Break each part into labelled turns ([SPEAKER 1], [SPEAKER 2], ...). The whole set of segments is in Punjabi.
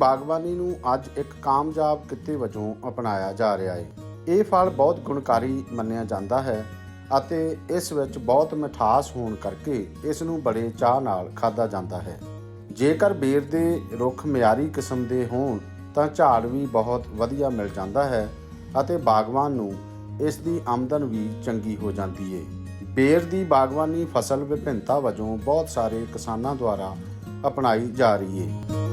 [SPEAKER 1] ਬਾਗਬਾਨੀ ਨੂੰ ਅੱਜ ਇੱਕ ਕਾਮਯਾਬ ਕਿੱਤੇ ਵਜੋਂ ਅਪਣਾਇਆ ਜਾ ਰਿਹਾ ਹੈ ਇਹ ਫਲ ਬਹੁਤ ਗੁਣਕਾਰੀ ਮੰਨਿਆ ਜਾਂਦਾ ਹੈ ਅਤੇ ਇਸ ਵਿੱਚ ਬਹੁਤ ਮਿਠਾਸ ਹੋਣ ਕਰਕੇ ਇਸ ਨੂੰ ਬੜੇ ਚਾਹ ਨਾਲ ਖਾਧਾ ਜਾਂਦਾ ਹੈ। ਜੇਕਰ ਬੇਰ ਦੇ ਰੁੱਖ ਮਿਆਰੀ ਕਿਸਮ ਦੇ ਹੋਣ, ਤਾਂ ਝਾੜ ਵੀ ਬਹੁਤ ਵਧੀਆ ਮਿਲ ਜਾਂਦਾ ਹੈ ਅਤੇ ਬਾਗਵਾਨ ਨੂੰ ਇਸ ਦੀ ਆਮਦਨ ਵੀ ਚੰਗੀ ਹੋ ਜਾਂਦੀ ਹੈ ਬੇਰ ਦੀ ਬਾਗਬਾਨੀ ਫਸਲ ਵਿਭਿੰਨਤਾ ਵਜੋਂ ਬਹੁਤ ਸਾਰੇ ਕਿਸਾਨਾਂ ਦੁਆਰਾ ਅਪਣਾਈ ਜਾ ਰਹੀ ਹੈ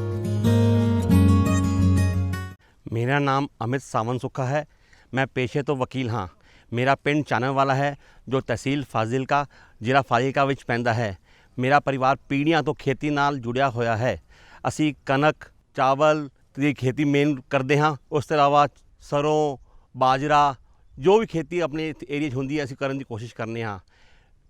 [SPEAKER 2] ਮੇਰਾ ਨਾਮ ਅਮਿਤ ਸਾਵਨ ਸੁੱਖਾ ਹੈ ਮੈਂ ਪੇਸ਼ੇ ਤੋਂ ਵਕੀਲ ਹਾਂ ਮੇਰਾ ਪਿੰਡ ਚਾਨਣ ਵਾਲਾ ਹੈ ਜੋ ਤਹਿਸੀਲ ਫਾਜ਼ਿਲਕਾ ਜ਼ਿਲ੍ਹਾ ਫਾਜ਼ਿਲਕਾ ਵਿੱਚ ਪੈਂਦਾ ਹੈ ਮੇਰਾ ਪਰਿਵਾਰ ਪੀੜ੍ਹੀਆਂ ਤੋਂ ਖੇਤੀ ਨਾਲ ਜੁੜਿਆ ਹੋਇਆ ਹੈ ਅਸੀਂ ਕਣਕ ਚਾਵਲ ਦੀ ਖੇਤੀ ਮੇਨ ਕਰਦੇ ਹਾਂ ਉਸ ਤੋਂ ਇਲਾਵਾ ਸਰੋਂ ਬਾਜਰਾ ਜੋ ਵੀ ਖੇਤੀ ਆਪਣੇ ਏਰੀਆ 'ਚ ਹੁੰਦੀ ਹੈ ਅਸੀਂ ਕਰਨ ਦੀ ਕੋਸ਼ਿਸ਼ ਕਰਨੇ ਹਾਂ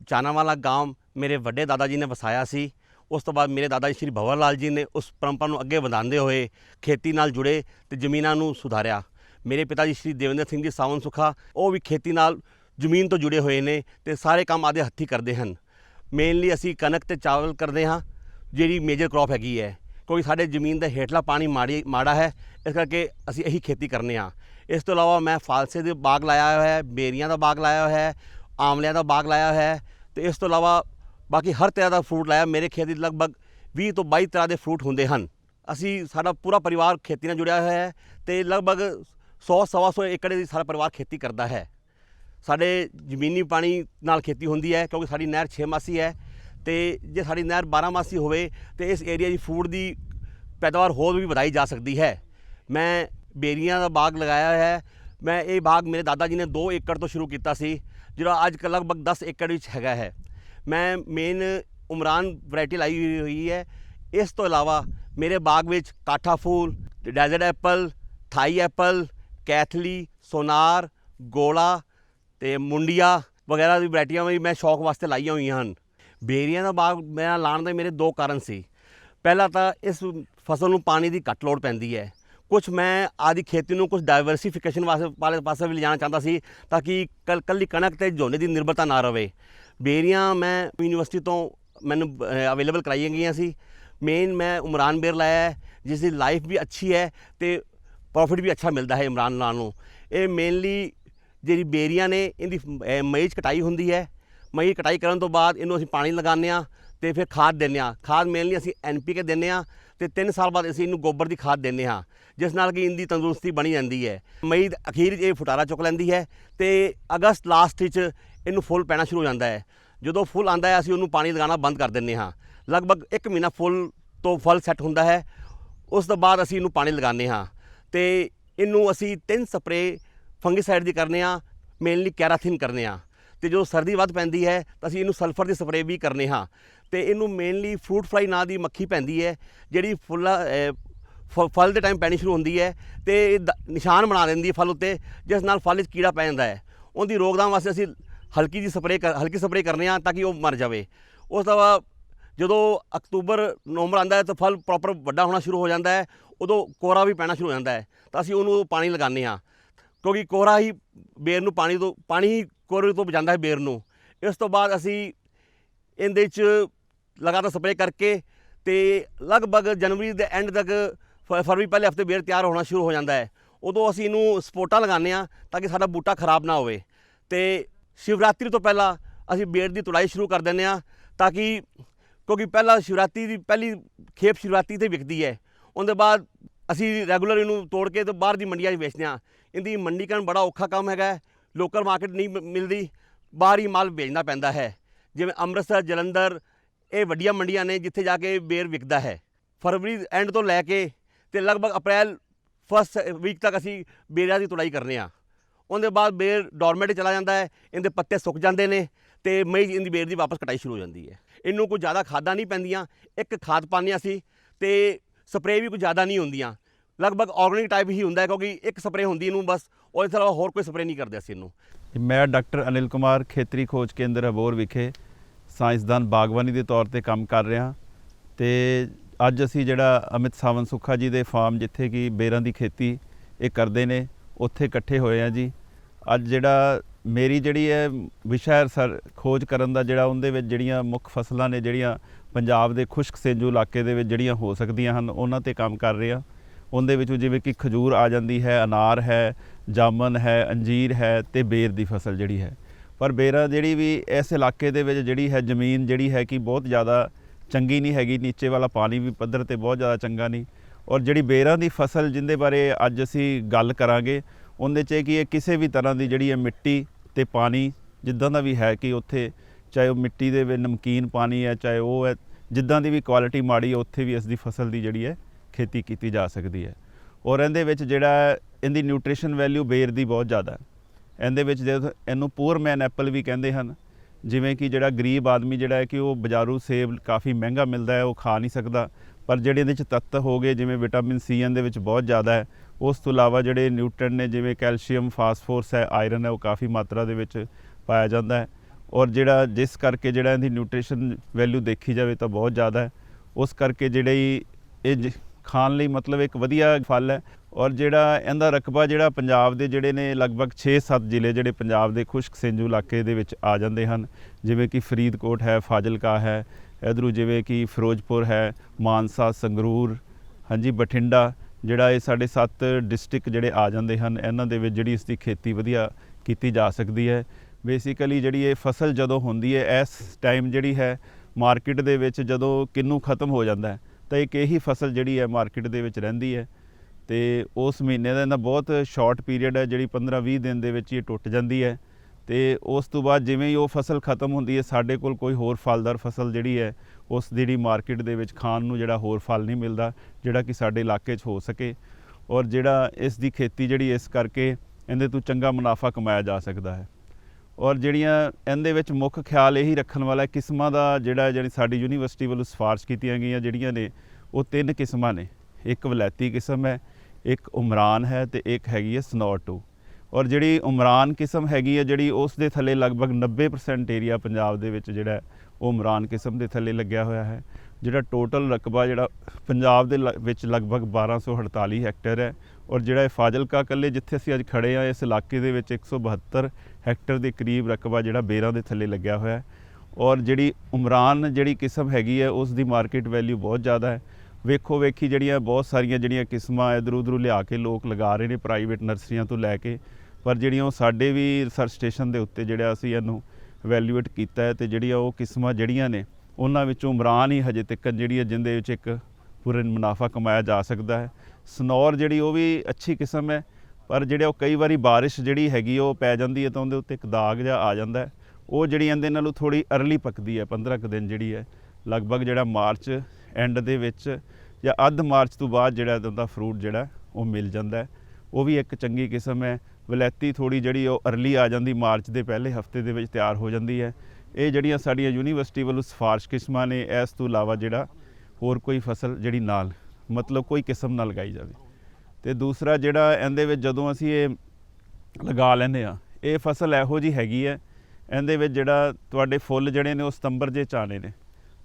[SPEAKER 2] ਚਾਨਾਵਾਲਾ ਵਾਲਾ ਮੇਰੇ ਵੱਡੇ ਦਾਦਾ ਜੀ ਨੇ ਵਸਾਇਆ ਸੀ ਉਸ ਤੋਂ ਬਾਅਦ ਮੇਰੇ ਦਾਦਾ ਜੀ ਸ਼੍ਰੀ ਭਵਰ ਲਾਲ ਜੀ ਨੇ ਉਸ ਪਰੰਪਰਾ ਨੂੰ ਅੱਗੇ ਵਧਾਉਂਦੇ ਹੋਏ ਖੇਤੀ ਨਾਲ ਜੁੜੇ ਤੇ ਜ਼ਮੀਨਾਂ ਨੂੰ ਸੁਧਾਰਿਆ। ਮੇਰੇ ਪਿਤਾ ਜੀ ਸ਼੍ਰੀ ਦੇਵਿੰਦਰ ਸਿੰਘ ਜੀ ਸਾਵਨ ਸੁਖਾ, ਉਹ ਵੀ ਖੇਤੀ ਨਾਲ ਜ਼ਮੀਨ ਤੋਂ ਜੁੜੇ ਹੋਏ ਨੇ ਤੇ ਸਾਰੇ ਕੰਮ ਆਦੇ ਹੱਥੀ ਕਰਦੇ ਹਨ। ਮੇਨਲੀ ਅਸੀਂ ਕਣਕ ਤੇ ਚਾਵਲ ਕਰਦੇ ਹਾਂ, ਜਿਹੜੀ ਮੇਜਰ ਕ੍ਰੌਪ ਹੈਗੀ ਹੈ। ਕਿਉਂਕਿ ਸਾਡੇ ਜ਼ਮੀਨ ਦਾ ਹੇਠਲਾ ਪਾਣੀ ਮਾੜੀ, ਮਾੜਾ ਹੈ, ਇਸ ਕਰਕੇ ਅਸੀਂ ਇਹੀ ਖੇਤੀ ਕਰਨੇ ਹਾਂ। ਇਸ ਤੋਂ ਇਲਾਵਾ ਮੈਂ ਫਾਲਸੇ ਦੇ ਬਾਗ ਲਾਇਆ ਹੋਇਆ ਹੈ, ਬੇਰੀਆਂ ਦਾ ਬਾਗ ਲਾਇਆ ਹੋਇਆ ਹੈ, ਆਮਲਿਆਂ ਦਾ ਬਾਗ ਲਾਇਆ ਹੋਇਆ ਹੈ। ਤੇ ਇਸ ਤੋਂ ਇਲਾਵਾ ਬਾਕੀ ਹਰ ਤਰ੍ਹਾਂ ਦਾ ਫਰੂਟ ਲਾਇਆ। ਮੇਰੇ ਖੇਤ ਵਿੱਚ ਲਗਭਗ 20 ਤੋਂ 22 ਤਰ੍ਹਾਂ ਦੇ ਫਰੂਟ ਹੁੰਦੇ ਹਨ। ਅਸੀਂ ਸਾਡਾ ਪੂਰਾ ਪਰਿਵਾਰ ਖੇਤੀ ਨਾਲ ਜੁੜਿਆ ਹੋਇਆ ਹੈ ਤੇ ਲਗਭਗ 100 ਸਵਾ ਸੌ ਏਕੜ ਦੀ ਸਾਰਾ ਪਰਿਵਾਰ ਖੇਤੀ ਕਰਦਾ ਹੈ। ਸਾਡੇ ਜ਼ਮੀਨੀ ਪਾਣੀ ਨਾਲ ਖੇਤੀ ਹੁੰਦੀ ਹੈ ਕਿਉਂਕਿ ਸਾਡੀ ਨਹਿਰ 6 ਮਾਸੀ ਹੈ ਤੇ ਜੇ ਸਾਡੀ ਨਹਿਰ 12 ਮਾਸੀ ਹੋਵੇ ਤੇ ਇਸ ਏਰੀਆ ਦੀ ਫੂਡ ਦੀ ਪੈਦਾਵਾਰ ਹੋਰ ਵੀ ਵਧਾਈ ਜਾ ਸਕਦੀ ਹੈ। ਮੈਂ ਬੇਰੀਆਂ ਦਾ ਬਾਗ ਲਗਾਇਆ ਹੋਇਆ ਹੈ। ਮੈਂ ਇਹ ਬਾਗ ਮੇਰੇ ਦਾਦਾ ਜੀ ਨੇ 2 ਏਕੜ ਤੋਂ ਸ਼ੁਰੂ ਕੀਤਾ ਸੀ, ਜਿਹੜਾ ਅੱਜ ਕੱਲ੍ਹ ਲਗਭਗ 10 ਏਕੜ ਵਿੱਚ ਹੈਗਾ ਹੈ। ਮੈਂ ਮੇਨ ਉਮਰਾਨ ਵੈਰਾਈਟੀ ਲਾਈ ਹੋਈ ਹੋਈ ਹੈ। ਇਸ ਤੋਂ ਇਲਾਵਾ ਮੇਰੇ ਬਾਗ ਵਿੱਚ ਕਾਠਾ ਫੂਲ desert apple Thai apple ਕੈਥਲੀ, Sonar, ਗੋਲਾ ਤੇ ਮੁੰਡੀਆ ਵਗੈਰਾ ਦੀ ਵੈਰਾਈਟੀਆਂ ਵੀ ਮੈਂ ਸ਼ੌਕ ਵਾਸਤੇ ਲਾਈਆਂ ਹੋਈਆਂ ਹਨ। ਬੇਰੀਆਂ ਦਾ ਬਾਗ ਮੈਂ ਲਾਉਣ ਦੇ ਮੇਰੇ ਦੋ ਕਾਰਨ ਸੀ। ਪਹਿਲਾ ਤਾਂ ਇਸ ਫਸਲ ਨੂੰ ਪਾਣੀ ਦੀ ਘੱਟ ਲੋੜ ਪੈਂਦੀ ਹੈ। ਕੁਝ ਮੈਂ ਆਦੀ ਖੇਤੀ ਨੂੰ ਕੁਝ ਡਾਈਵਰਸਿਫਿਕੇਸ਼ਨ ਵਾਸਤੇ ਵਾਲੇ ਪਾਸੇ ਵੀ ਲਿਜਾਣਾ ਚਾਹੁੰਦਾ ਸੀ ਤਾਂ ਕਿ ਕੱਲ ਕੱਲੀ ਕਣਕ ਤੇ ਝੋਨੇ ਦੀ ਨਿਰਭਰਤਾ ਨਾ ਰਵੇ। ਬੇਰੀਆਂ ਮੈਂ ਯੂਨੀਵਰਸਿਟੀ ਤੋਂ ਮੈਨੂੰ ਅਵੇਲੇਬਲ ਕਰਾਈਆਂ ਗਈਆਂ ਸੀ। ਮੇਨ ਮੈਂ ਉਮਰਾਨ ਬੇਰ ਲਾਇਆ ਹੈ ਜਿਸ ਦੀ ਲਾਈਫ ਵੀ ਅੱਛੀ ਹੈ ਤੇ ਪ੍ਰੋਫਿਟ ਵੀ ਅੱਛਾ ਮਿਲਦਾ ਹੈ ਇਮਰਾਨ ਨਾਲ ਨੂੰ। ਇਹ ਮੇਨਲੀ ਜਿਹੜੀ ਬੇਰੀਆਂ ਨੇ, ਇਹਦੀ ਮਈ 'ਚ ਕਟਾਈ ਹੁੰਦੀ ਹੈ। ਮਈ ਕਟਾਈ ਕਰਨ ਤੋਂ ਬਾਅਦ ਇਹਨੂੰ ਅਸੀਂ ਪਾਣੀ ਲਗਾਉਂਦੇ ਆ ਤੇ ਫਿਰ ਖਾਦ ਦਿੰਦੇ ਆ ਖਾਦ ਮੇਨਲੀ ਅਸੀਂ ਐਨਪੀਕੇ ਦਿੰਦੇ ਆ ਤੇ 3 ਸਾਲ ਬਾਅਦ ਅਸੀਂ ਇਹਨੂੰ ਗੋਬਰ ਦੀ ਖਾਦ ਦਿੰਦੇ ਹਾਂ, ਜਿਸ ਨਾਲ ਕਿ ਇਹਦੀ ਤੰਦਰੁਸਤੀ ਬਣੀ ਜਾਂਦੀ ਹੈ। ਮਈ ਅਖੀਰ 'ਚ ਇਹ ਫੁਟਾਰਾ ਚੁੱਕ ਲੈਂਦੀ ਹੈ ਤੇ ਅਗਸਤ ਲਾਸਟ ਵਿੱਚ ਇਹਨੂੰ ਫੁੱਲ ਪੈਣਾ ਸ਼ੁਰੂ ਹੋ ਜਾਂਦਾ ਹੈ। ਜਦੋਂ ਫੁੱਲ ਆਂਦਾ ਹੈ, ਅਸੀਂ ਉਹਨੂੰ ਪਾਣੀ ਲਗਾਉਣਾ ਬੰਦ ਕਰ ਦਿੰਦੇ ਹਾਂ। ਲਗਭਗ 1 ਮਹੀਨਾ ਫੁੱਲ ਤੋਂ ਫਲ ਸੈੱਟ ਹੁੰਦਾ ਹੈ, ਉਸ ਤੋਂ ਬਾਅਦ ਅਸੀਂ ਇਹਨੂੰ ਪਾਣੀ ਲਗਾਉਂਦੇ ਹਾਂ। ਤੇ ਇਹਨੂੰ ਅਸੀਂ ਤਿੰਨ ਸਪਰੇ ਫੰਗੀਸਾਈਡ ਦੀ ਕਰਨੇ ਆ ਮੇਨਲੀ ਕੈਰਾਥਿਨ ਕਰਨੇ ਆ ਤੇ ਜਦੋਂ ਸਰਦੀ ਵੱਧ ਪੈਂਦੀ ਹੈ, ਤਾਂ ਅਸੀਂ ਇਹਨੂੰ ਸਲਫਰ ਦੀ ਸਪਰੇ ਵੀ ਕਰਨੇ ਹਾਂ। ਤੇ ਇਹਨੂੰ ਮੇਨਲੀ ਫਰੂਟ ਫਲਾਈ ਨਾਂ ਦੀ ਮੱਖੀ ਪੈਂਦੀ ਹੈ, ਜਿਹੜੀ ਫੁੱਲਾ ਫਲ ਦੇ ਟਾਈਮ ਪੈਣੀ ਸ਼ੁਰੂ ਹੁੰਦੀ ਹੈ ਤੇ ਇਹ ਦ- ਨਿਸ਼ਾਨ ਬਣਾ ਦਿੰਦੀ ਹੈ ਫਲ ਉੱਤੇ, ਜਿਸ ਨਾਲ ਫਲ ਵਿੱਚ ਕੀੜਾ ਪੈ ਜਾਂਦਾ ਹੈ। ਉਹਦੀ ਰੋਕਥਾਮ ਵਾਸਤੇ ਅਸੀਂ ਹਲਕੀ ਜੀ ਸਪਰੇ ਹਲਕੀ ਸਪਰੇਅ ਕਰਨੇ ਆ ਤਾਂ ਕਿ ਉਹ ਮਰ ਜਾਵੇ। ਉਸ ਤੋਂ ਬਾਅਦ ਜਦੋਂ ਅਕਤੂਬਰ, ਨਵੰਬਰ ਆਉਂਦਾ ਹੈ ਤਾਂ ਫਲ ਪ੍ਰੋਪਰ ਵੱਡਾ ਹੋਣਾ ਸ਼ੁਰੂ ਹੋ ਜਾਂਦਾ ਹੈ, ਉਦੋਂ ਕੋਰਾ ਵੀ ਪੈਣਾ ਸ਼ੁਰੂ ਹੋ ਜਾਂਦਾ ਹੈ। ਤਾਂ ਅਸੀਂ ਉਹਨੂੰ ਪਾਣੀ ਲਗਾਉਂਦੇ ਹਾਂ, ਕਿਉਂਕਿ ਕੋਰਾ ਹੀ ਬੇਰ ਨੂੰ ਪਾਣੀ ਤੋਂ, ਪਾਣੀ ਹੀ ਕੋਰੇ ਤੋਂ ਬਚਾਉਂਦਾ ਹੈ ਬੇਰ ਨੂੰ। ਇਸ ਤੋਂ ਬਾਅਦ ਅਸੀਂ ਇਹਦੇ 'ਚ ਲਗਾਤਾਰ ਸਪਰੇਅ ਕਰਕੇ ਤੇ ਲਗਭਗ ਜਨਵਰੀ ਦੇ ਐਂਡ ਤੱਕ ਫ- ਫਰਵਰੀ ਪਹਿਲੇ ਹਫ਼ਤੇ ਬੇਰ ਤਿਆਰ ਹੋਣਾ ਸ਼ੁਰੂ ਹੋ ਜਾਂਦਾ ਹੈ। ਉਦੋਂ ਅਸੀਂ ਇਹਨੂੰ ਸਪੋਟਾ ਲਗਾਉਂਦੇ ਆ ਤਾਂ ਕਿ ਸਾਡਾ ਬੂਟਾ ਖਰਾਬ ਨਾ ਹੋਵੇ। ਤੇ ਸ਼ਿਵਰਾਤਰੀ ਤੋਂ ਪਹਿਲਾਂ ਅਸੀਂ ਬੇਰ ਦੀ ਤੁੜਾਈ ਸ਼ੁਰੂ ਕਰ ਦਿੰਦੇ ਆ ਤਾਂ ਕਿ ਕਿਉਂਕਿ ਪਹਿਲਾਂ ਸ਼ਿਵਰਾਤਰੀ ਦੀ ਪਹਿਲੀ ਖੇਪ ਸ਼ਿਵਰਾਤਰੀ ਤੇ ਵਿਕਦੀ ਹੈ। ਉਹਦੇ ਬਾਅਦ ਅਸੀਂ ਰੈਗੂਲਰ ਇਹਨੂੰ ਤੋੜ ਕੇ ਤੇ ਬਾਹਰ ਦੀ ਮੰਡੀਆਂ 'ਚ ਵੇਚਦੇ ਹਾਂ। ਇਹਦੀ ਮੰਡੀਕਰਨ ਬੜਾ ਔਖਾ ਕੰਮ ਹੈਗਾ ਲੋਕਲ ਮਾਰਕੀਟ ਨਹੀਂ ਮ- ਮਿਲਦੀ। ਬਾਹਰੀ ਮਾਲ ਵੇਚਣਾ ਪੈਂਦਾ ਹੈ। ਜਿਵੇਂ ਅੰਮ੍ਰਿਤਸਰ, ਜਲੰਧਰ ਇਹ ਵੱਡੀਆਂ ਮੰਡੀਆਂ ਨੇ ਜਿੱਥੇ ਜਾ ਕੇ ਬੇਰ ਵਿਕਦਾ ਹੈ। ਫਰਵਰੀ ਐਂਡ ਤੋਂ ਲੈ ਕੇ ਤੇ ਲਗਭਗ ਅਪ੍ਰੈਲ ਫਸਟ ਵੀਕ ਤੱਕ ਅਸੀਂ ਬੇਰਾਂ ਦੀ ਤੁੜਾਈ ਕਰਨੇ ਆ। ਉਹਦੇ ਬਾਅਦ ਬੇਰ ਡੋਰਮੈਟ ਚਲਾ ਜਾਂਦਾ ਹੈ, ਇਹਦੇ ਪੱਤੇ ਸੁੱਕ ਜਾਂਦੇ ਨੇ ਤੇ ਮਈ 'ਚ ਇਹਦੀ ਬੇਰ ਦੀ ਵਾਪਸ ਕਟਾਈ ਸ਼ੁਰੂ ਹੋ ਜਾਂਦੀ ਹੈ। ਇਹਨੂੰ ਕੋਈ ਜ਼ਿਆਦਾ ਖਾਦਾਂ ਨਹੀਂ ਪੈਂਦੀਆਂ, ਇੱਕ ਖਾਦ ਪਾਉਂਦੇ ਹਾਂ ਅਸੀਂ ਤੇ ਸਪਰੇਅ ਵੀ ਕੋਈ ਜ਼ਿਆਦਾ ਨਹੀਂ ਹੁੰਦੀਆਂ। ਲਗਭਗ ਆਰਗੈਨਿਕ ਟਾਈਪ ਹੀ ਹੁੰਦਾ ਕਿਉਂਕਿ ਇੱਕ ਸਪਰੇਅ ਹੁੰਦੀ ਇਹਨੂੰ ਬਸ, ਉਹਦੇ ਤੋਂ ਇਲਾਵਾ ਹੋਰ ਕੋਈ ਸਪਰੇਅ ਨਹੀਂ ਕਰਦੇ ਅਸੀਂ ਇਹਨੂੰ।
[SPEAKER 3] ਮੈਂ ਡਾਕਟਰ ਅਨਿਲ ਕੁਮਾਰ, ਖੇਤਰੀ ਖੋਜ ਕੇਂਦਰ ਅਬੋਰ ਵਿਖੇ ਸਾਇੰਸਦਾਨ ਬਾਗਬਾਨੀ ਦੇ ਤੌਰ ਤੇ ਕੰਮ ਕਰ ਰਿਹਾ। ਤੇ ਅੱਜ ਅਸੀਂ ਜਿਹੜਾ ਅਮਿਤ ਸਾਵਨ ਸੁੱਖਾ ਜੀ ਦੇ ਫਾਰਮ ਜਿੱਥੇ ਕਿ ਬੇਰਾਂ ਦੀ ਖੇਤੀ ਇਹ ਕਰਦੇ ਨੇ, ਉੱਥੇ ਇਕੱਠੇ ਹੋਏ ਆ ਜੀ। ਅੱਜ ਜਿਹੜਾ ਮੇਰੀ ਜਿਹੜੀ ਹੈ ਵਿਸ਼ਾ ਸਰ, ਖੋਜ ਕਰਨ ਦਾ ਜਿਹੜਾ ਉਹਦੇ ਵਿੱਚ ਜਿਹੜੀਆਂ ਮੁੱਖ ਫਸਲਾਂ ਨੇ, ਜਿਹੜੀਆਂ ਪੰਜਾਬ ਦੇ ਖੁਸ਼ਕ ਸੇਜੂ ਇਲਾਕੇ ਦੇ ਵਿੱਚ ਜਿਹੜੀਆਂ ਹੋ ਸਕਦੀਆਂ ਹਨ, ਉਹਨਾਂ ਤੇ ਕੰਮ ਕਰ ਰਹੇ ਆ। ਉਹਦੇ ਵਿੱਚੋਂ ਜਿਵੇਂ ਕਿ ਖਜੂਰ ਆ ਜਾਂਦੀ ਹੈ, ਅਨਾਰ ਹੈ, ਜਾਮਨ ਹੈ, ਅੰਜੀਰ ਹੈ ਤੇ ਬੇਰ ਦੀ ਫਸਲ ਜਿਹੜੀ ਹੈ। ਪਰ ਬੇਰਾਂ ਜਿਹੜੀ ਵੀ ਇਸ ਇਲਾਕੇ ਦੇ ਵਿੱਚ ਜਿਹੜੀ ਹੈ ਜ਼ਮੀਨ ਜਿਹੜੀ ਹੈ ਕਿ ਬਹੁਤ ਜ਼ਿਆਦਾ ਚੰਗੀ ਨਹੀਂ ਹੈਗੀ, ਨੀਚੇ ਵਾਲਾ ਪਾਣੀ ਵੀ ਪੱਧਰ ਤੇ ਬਹੁਤ ਜ਼ਿਆਦਾ ਚੰਗਾ ਨਹੀਂ। ਔਰ ਜਿਹੜੀ ਬੇਰਾਂ ਦੀ ਫਸਲ ਜਿੰਦੇ ਬਾਰੇ ਅੱਜ ਅਸੀਂ ਗੱਲ ਕਰਾਂਗੇ, ਉਹਦੇ 'ਚ ਇਹ ਕਿ ਇਹ ਕਿਸੇ ਵੀ ਤਰ੍ਹਾਂ ਦੀ ਜਿਹੜੀ ਹੈ ਮਿੱਟੀ ਤੇ ਪਾਣੀ ਜਿੱਦਾਂ ਦਾ ਵੀ ਹੈ ਕਿ ਉੱਥੇ ਚਾਹੇ ਉਹ ਮਿੱਟੀ ਦੇ ਵਿੱਚ ਨਮਕੀਨ ਪਾਣੀ ਹੈ, ਚਾਹੇ ਉਹ ਹੈ, ਜਿੱਦਾਂ ਦੀ ਵੀ ਕੁਆਲਿਟੀ ਮਾੜੀ ਹੈ, ਉੱਥੇ ਵੀ ਇਸ ਦੀ ਫਸਲ ਦੀ ਜਿਹੜੀ ਹੈ ਖੇਤੀ ਕੀਤੀ ਜਾ ਸਕਦੀ ਹੈ। ਔਰ ਇਹਦੇ ਵਿੱਚ ਜਿਹੜਾ ਇਹਦੀ ਨਿਊਟ੍ਰੀਸ਼ਨ ਵੈਲਿਊ ਬੇਰ ਦੀ ਬਹੁਤ ਜ਼ਿਆਦਾ ਹੈ। ਇਹਦੇ ਵਿੱਚ ਜੇ ਇਹਨੂੰ ਪੂਰ ਮੈਨ ਐਪਲ ਵੀ ਕਹਿੰਦੇ ਹਨ, ਜਿਵੇਂ ਕਿ ਜਿਹੜਾ ਗਰੀਬ ਆਦਮੀ ਜਿਹੜਾ ਹੈ ਕਿ ਉਹ ਬਾਜ਼ਾਰੂ ਸੇਬ ਕਾਫੀ ਮਹਿੰਗਾ ਮਿਲਦਾ ਹੈ, ਉਹ ਖਾ ਨਹੀਂ ਸਕਦਾ, ਪਰ ਜਿਹੜੇ ਇਹਦੇ ਚ ਤੱਤ ਹੋ ਗਏ, ਜਿਵੇਂ ਵਿਟਾਮਿਨ ਸੀ ਇਹਦੇ ਵਿੱਚ ਬਹੁਤ ਜ਼ਿਆਦਾ ਹੈ, ਉਸ ਤੋਂ ਇਲਾਵਾ ਜਿਹੜੇ ਨਿਊਟ੍ਰੀਐਂਟ ਨੇ, ਜਿਵੇਂ ਕੈਲਸ਼ੀਅਮ, ਫਾਸਫੋਰਸ ਹੈ, ਆਇਰਨ ਹੈ, ਉਹ ਕਾਫੀ ਮਾਤਰਾ ਦੇ ਵਿੱਚ ਪਾਇਆ ਜਾਂਦਾ ਹੈ, ਔਰ ਜਿਹੜਾ ਜਿਸ ਕਰਕੇ ਜਿਹੜਾ ਇਹਦੀ ਨਿਊਟ੍ਰੀਸ਼ਨ ਵੈਲਿਊ ਦੇਖੀ ਜਾਵੇ ਤਾਂ ਬਹੁਤ ਜ਼ਿਆਦਾ ਹੈ, ਉਸ ਕਰਕੇ ਜਿਹੜੇ ਇਹ ਜ- ਖਾਣ ਲਈ ਮਤਲਬ ਇੱਕ ਵਧੀਆ ਫਲ ਹੈ ਔਰ ਜਿਹੜਾ ਇਹਦਾ ਰਕਬਾ ਜਿਹੜਾ ਪੰਜਾਬ ਦੇ ਜਿਹੜੇ ਨੇ ਲਗਭਗ 6-7 ਜ਼ਿਲ੍ਹੇ ਜਿਹੜੇ ਪੰਜਾਬ ਦੇ ਖੁਸ਼ਕ ਸਿੰਜੂ ਇਲਾਕੇ ਦੇ ਵਿੱਚ ਆ ਜਾਂਦੇ ਹਨ, ਜਿਵੇਂ ਕਿ ਫਰੀਦਕੋਟ ਹੈ, ਫਾਜ਼ਿਲਕਾ ਹੈ, ਇਧਰੋਂ ਜਿਵੇਂ ਕਿ ਫਿਰੋਜ਼ਪੁਰ ਹੈ, ਮਾਨਸਾ, ਸੰਗਰੂਰ, ਹਾਂਜੀ, ਬਠਿੰਡਾ, ਜਿਹੜਾ ਇਹ ਸਾਡੇ 7 ਡਿਸਟ੍ਰਿਕਟ ਜਿਹੜੇ ਆ ਜਾਂਦੇ ਹਨ, ਇਹਨਾਂ ਦੇ ਵਿੱਚ ਜਿਹੜੀ ਇਸ ਦੀ ਖੇਤੀ ਵਧੀਆ ਕੀਤੀ ਜਾ ਸਕਦੀ ਹੈ। ਬੇਸਿਕਲੀ ਜਿਹੜੀ ਇਹ ਫਸਲ ਜਦੋਂ ਹੁੰਦੀ ਹੈ, ਇਸ ਟਾਈਮ ਜਿਹੜੀ ਹੈ, ਮਾਰਕੀਟ ਦੇ ਵਿੱਚ ਜਦੋਂ ਕਿੰਨੂ ਖਤਮ ਹੋ ਜਾਂਦਾ ਹੈ ਤਾਂ ਇੱਕ ਇਹੀ ਫਸਲ ਜਿਹੜੀ ਹੈ ਮਾਰਕੀਟ ਦੇ ਵਿੱਚ ਰਹਿੰਦੀ ਹੈ ਤੇ ਉਸ ਮਹੀਨੇ ਦਾ ਇਹਦਾ ਬਹੁਤ ਸ਼ਾਰਟ ਪੀਰੀਅਡ ਹੈ, ਜਿਹੜੀ 15-20 ਦਿਨ ਦੇ ਵਿੱਚ ਹੀ ਟੁੱਟ ਜਾਂਦੀ ਹੈ ਤੇ ਉਸ ਤੋਂ ਬਾਅਦ ਜਿਵੇਂ ਹੀ ਉਹ ਫਸਲ ਖਤਮ ਹੁੰਦੀ ਹੈ, ਸਾਡੇ ਕੋਲ ਕੋਈ ਹੋਰ ਫਲਦਾਰ ਫਸਲ ਜਿਹੜੀ ਹੈ, ਉਸ ਜਿਹੜੀ ਮਾਰਕੀਟ ਦੇ ਵਿੱਚ ਖਾਣ ਨੂੰ ਜਿਹੜਾ ਹੋਰ ਫਲ ਨਹੀਂ ਮਿਲਦਾ, ਜਿਹੜਾ ਕਿ ਸਾਡੇ ਇਲਾਕੇ 'ਚ ਹੋ ਸਕੇ ਔਰ ਜਿਹੜਾ ਇਸ ਦੀ ਖੇਤੀ ਜਿਹੜੀ ਇਸ ਕਰਕੇ ਇਹਦੇ ਤੋਂ ਚੰਗਾ ਮੁਨਾਫਾ ਕਮਾਇਆ ਜਾ ਸਕਦਾ ਹੈ। ਔਰ ਜਿਹੜੀਆਂ ਇਹਦੇ ਵਿੱਚ ਮੁੱਖ ਖਿਆਲ ਇਹੀ ਰੱਖਣ ਵਾਲਾ ਕਿਸਮਾਂ ਦਾ ਜਿਹੜਾ ਜਿਹੜੀ ਸਾਡੀ ਯੂਨੀਵਰਸਿਟੀ ਵੱਲੋਂ ਸਿਫਾਰਿਸ਼ ਕੀਤੀਆਂ ਗਈਆਂ ਜਿਹੜੀਆਂ ਨੇ, ਉਹ ਤਿੰਨ ਕਿਸਮਾਂ ਨੇ। ਇੱਕ ਵਲੈਤੀ ਕਿਸਮ ਹੈ, ਇੱਕ ਉਮਰਾਨ ਹੈ ਤੇ ਇੱਕ ਹੈਗੀ ਹੈ ਸਨੌਰ 2 ਔਰ ਜਿਹੜੀ ਉਮਰਾਨ ਕਿਸਮ ਹੈਗੀ ਹੈ, ਜਿਹੜੀ ਉਸ ਦੇ ਥੱਲੇ ਲਗਭਗ 90% ਏਰੀਆ ਪੰਜਾਬ ਦੇ ਵਿੱਚ ਜਿਹੜਾ ਉਹ ਉਮਰਾਨ ਕਿਸਮ ਦੇ ਥੱਲੇ ਲੱਗਿਆ ਹੋਇਆ ਹੈ। ਜਿਹੜਾ ਟੋਟਲ ਰਕਬਾ ਜਿਹੜਾ ਪੰਜਾਬ ਦੇ ਲ- ਵਿੱਚ ਲਗਭਗ 1248 ਹੈਕਟੇਅਰ ਹੈ। ਔਰ ਜਿਹੜਾ ਇਹ ਫਾਜ਼ਿਲਕਾ ਕੱਲੇ ਜਿੱਥੇ ਅਸੀਂ ਅੱਜ ਖੜੇ ਆ ਇਸ ਇਲਾਕੇ ਦੇ ਵਿੱਚ 172 ਹੈਕਟਰ ਦੇ ਕਰੀਬ ਰਕਬਾ ਜਿਹੜਾ ਬੇਰਾਂ ਦੇ ਥੱਲੇ ਲੱਗਿਆ ਹੋਇਆ ਹੈ। ਔਰ ਜਿਹੜੀ ਉਮਰਾਨ ਜਿਹੜੀ ਕਿਸਮ ਹੈਗੀ ਹੈ, ਉਸ ਦੀ ਮਾਰਕੀਟ ਵੈਲਿਊ ਬਹੁਤ ਜ਼ਿਆਦਾ ਹੈ। ਵੇਖੋ ਵੇਖੀ ਜਿਹੜੀਆਂ ਬਹੁਤ ਸਾਰੀਆਂ ਜਿਹੜੀਆਂ ਕਿਸਮਾਂ ਇਧਰ ਉਧਰੋਂ ਲਿਆ ਕੇ ਲੋਕ ਲਗਾ ਰਹੇ ਨੇ ਪ੍ਰਾਈਵੇਟ ਨਰਸਰੀਆਂ ਤੋਂ ਲੈ ਕੇ। ਪਰ ਜਿਹੜੀਆਂ ਉਹ ਸਾਡੇ ਵੀ ਰਿਸਰਚ ਸਟੇਸ਼ਨ ਦੇ ਉੱਤੇ ਜਿਹੜਾ ਅਸੀਂ ਇਹਨੂੰ ਵੈਲਿਊਏਟ ਕੀਤਾ ਹੈ ਤੇ ਜਿਹੜੀਆਂ ਉਹ ਕਿਸਮਾਂ ਜਿਹੜੀਆਂ ਨੇ, ਉਹਨਾਂ ਵਿੱਚੋਂ ਉਮਰਾਨ ਹੀ ਹਜੇ ਤੱਕ ਜਿਹੜੀ ਹੈ, ਜਿੰਦੇ ਵਿੱਚ ਇੱਕ ਪੂਰਨ ਮੁਨਾਫਾ ਕਮਾਇਆ ਜਾ ਸਕਦਾ ਹੈ। ਸਨੌਰ ਜਿਹੜੀ ਉਹ ਵੀ ਅੱਛੀ ਕਿਸਮ ਹੈ ਪਰ ਜਿਹੜੇ ਉਹ ਕਈ ਵਾਰੀ ਬਾਰਿਸ਼ ਜਿਹੜੀ ਹੈਗੀ ਉਹ ਪੈ ਜਾਂਦੀ ਹੈ ਤਾਂ ਉਹਦੇ ਉੱਤੇ ਇੱਕ ਦਾਗ ਜਿਹਾ ਆ ਜਾਂਦਾ ਹੈ। ਉਹ ਜਿਹੜੀ ਇਹਦੇ ਨਾਲੋਂ ਥੋੜੀ ਅਰਲੀ ਪੱਕਦੀ ਹੈ 15 ਕੁ ਦਿਨ ਜਿਹੜੀ ਹੈ। ਲਗਭਗ ਜਿਹੜਾ ਮਾਰਚ ਐਂਡ ਦੇ ਵਿੱਚ ਜਾਂ ਅੱਧ ਮਾਰਚ ਤੋਂ ਬਾਅਦ ਜਿਹੜਾ ਉਹਦਾ ਫਰੂਟ ਜਿਹੜਾ, ਉਹ ਮਿਲ ਜਾਂਦਾ ਹੈ। ਉਹ ਵੀ ਇੱਕ ਚੰਗੀ ਕਿਸਮ ਹੈ। ਵਲੈਤੀ ਥੋੜੀ ਜਿਹੜੀ ਉਹ ਅਰਲੀ ਆ ਜਾਂਦੀ, ਮਾਰਚ ਦੇ ਪਹਿਲੇ ਹਫ਼ਤੇ ਦੇ ਵਿੱਚ ਤਿਆਰ ਹੋ ਜਾਂਦੀ ਹੈ। ਇਹ ਜਿਹੜੀਆਂ ਸਾਡੀਆਂ ਯੂਨੀਵਰਸਿਟੀ ਵੱਲੋਂ ਸਿਫਾਰਿਸ਼ ਕਿਸਮਾਂ ਨੇ, ਇਸ ਤੋਂ ਇਲਾਵਾ ਜਿਹੜਾ ਹੋਰ ਕੋਈ ਫਸਲ ਜਿਹੜੀ ਨਾਲ, ਮਤਲਬ ਕੋਈ ਕਿਸਮ ਨਾ ਲਗਾਈ ਜਾਵੇ। ਤੇ ਦੂਸਰਾ ਜਿਹੜਾ ਇਹਦੇ ਵਿੱਚ ਜਦੋਂ ਅਸੀਂ ਇਹ ਲਗਾ ਲੈਂਦੇ ਆ ਇਹ ਫਸਲ ਇਹੋ ਜੀ ਹੈਗੀ ਹੈ, ਇਹਦੇ ਵਿੱਚ ਜਿਹੜਾ ਤੁਹਾਡੇ ਫੁੱਲ ਜਿਹੜੇ ਨੇ ਉਹ ਸਤੰਬਰ ਜੇ ਚ ਆਉਣੇ ਨੇ।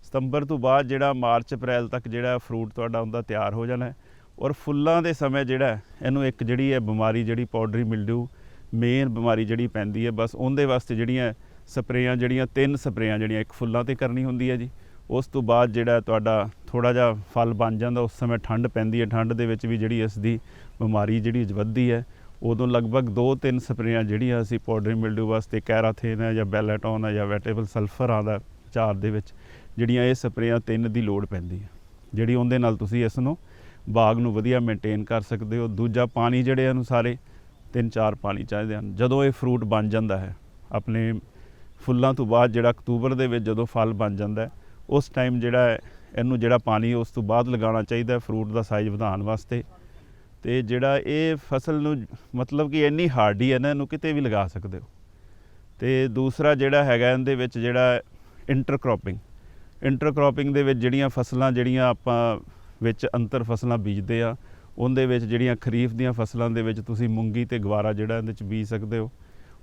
[SPEAKER 3] ਸਤੰਬਰ ਤੋਂ ਬਾਅਦ ਜਿਹੜਾ ਮਾਰਚ, ਅਪ੍ਰੈਲ ਤੱਕ ਜਿਹੜਾ ਫਰੂਟ ਤੁਹਾਡਾ ਉਹਦਾ ਤਿਆਰ ਹੋ ਜਾਣਾ ਔਰ ਫੁੱਲਾਂ ਦੇ ਸਮੇਂ ਜਿਹੜਾ ਇਹਨੂੰ ਇੱਕ ਜਿਹੜੀ ਹੈ ਬਿਮਾਰੀ ਜਿਹੜੀ ਪਾਊਡਰੀ ਮਿਲਡਿਊ ਮੇਨ ਬਿਮਾਰੀ ਜਿਹੜੀ ਪੈਂਦੀ ਹੈ, ਬਸ ਉਹਦੇ ਵਾਸਤੇ ਜਿਹੜੀਆਂ ਸਪਰੇਆਂ, ਜਿਹੜੀਆਂ ਤਿੰਨ ਸਪਰੇਆਂ ਜਿਹੜੀਆਂ ਇੱਕ ਫੁੱਲਾਂ ਤੇ ਕਰਨੀ ਹੁੰਦੀ ਹੈ ਜੀ। ਉਸ ਤੋਂ ਬਾਅਦ ਜਿਹੜਾ ਤੁਹਾਡਾ ਥੋੜਾ ਜਿਹਾ ਫਲ ਬਣ ਜਾਂਦਾ, ਉਸ ਸਮੇਂ ਠੰਡ ਪੈਂਦੀ ਹੈ। ਠੰਡ ਦੇ ਵਿੱਚ ਵੀ ਜਿਹੜੀ ਇਸ ਦੀ ਬਿਮਾਰੀ ਜਿਹੜੀ ਵੱਧਦੀ ਹੈ, ਉਦੋਂ ਲਗਭਗ 2-3 ਸਪਰੇਆਂ ਜਿਹੜੀਆਂ ਅਸੀਂ ਪਾਊਡਰ ਮਿਲਡੂ ਵਾਸਤੇ ਕੈਰਾਥੇਨ ਹੈ ਜਾਂ ਬੈਲਾਟੋਨ ਹੈ ਜਾਂ ਵੈਟੇਬਲ ਸਲਫਰ ਆਉਂਦਾ ਚਾਰ ਦੇ ਵਿੱਚ ਜਿਹੜੀਆਂ ਇਹ ਸਪਰੇਆਂ ਤਿੰਨ ਦੀ ਲੋੜ ਪੈਂਦੀ ਹੈ। ਜਿਹੜੀ ਉਹਦੇ ਨਾਲ ਤੁਸੀਂ ਇਸ ਨੂੰ ਬਾਗ ਨੂੰ ਵਧੀਆ ਮੇਨਟੇਨ ਕਰ ਸਕਦੇ ਹੋ। ਦੂਜਾ ਪਾਣੀ ਜਿਹੜੇ ਇਹਨੂੰ ਸਾਰੇ ਤਿੰਨ ਚਾਰ ਪਾਣੀ ਚਾਹੀਦੇ ਹਨ। ਜਦੋਂ ਇਹ ਫਰੂਟ ਬਣ ਜਾਂਦਾ ਹੈ, ਆਪਣੇ ਫੁੱਲਾਂ ਤੋਂ ਬਾਅਦ ਜਿਹੜਾ ਅਕਤੂਬਰ ਦੇ ਵਿੱਚ ਜਦੋਂ ਫਲ ਬਣ ਜਾਂਦਾ ਹੈ ਉਸ ਟਾਈਮ ਜਿਹੜਾ ਇਹਨੂੰ ਜਿਹੜਾ ਪਾਣੀ ਉਸ ਤੋਂ ਬਾਅਦ ਲਗਾਉਣਾ ਚਾਹੀਦਾ ਫਰੂਟ ਦਾ ਸਾਈਜ਼ ਵਧਾਉਣ ਵਾਸਤੇ। ਤੇ ਜਿਹੜਾ ਇਹ ਫਸਲ ਨੂੰ, ਮਤਲਬ ਕਿ ਇੰਨੀ ਹਾਰਡੀ ਹੈ ਨਾ, ਇਹਨੂੰ ਕਿਤੇ ਵੀ ਲਗਾ ਸਕਦੇ ਹੋ। ਤੇ ਦੂਸਰਾ ਜਿਹੜਾ ਹੈਗਾ, ਇਹਦੇ ਵਿੱਚ ਜਿਹੜਾ ਇੰਟਰਕ੍ਰੋਪਿੰਗ ਇੰਟਰਕ੍ਰੋਪਿੰਗ ਦੇ ਵਿੱਚ ਜਿਹੜੀਆਂ ਫਸਲਾਂ, ਜਿਹੜੀਆਂ ਆਪਾਂ ਵਿੱਚ ਅੰਤਰ ਫਸਲਾਂ ਬੀਜਦੇ ਆ, ਉਹਦੇ ਵਿੱਚ ਜਿਹੜੀਆਂ ਖਰੀਫ ਦੀਆਂ ਫਸਲਾਂ ਦੇ ਵਿੱਚ ਤੁਸੀਂ ਮੂੰਗੀ ਤੇ ਗਵਾਰਾ ਜਿਹੜਾ ਇਹਦੇ ਵਿੱਚ ਬੀਜ ਸਕਦੇ ਹੋ।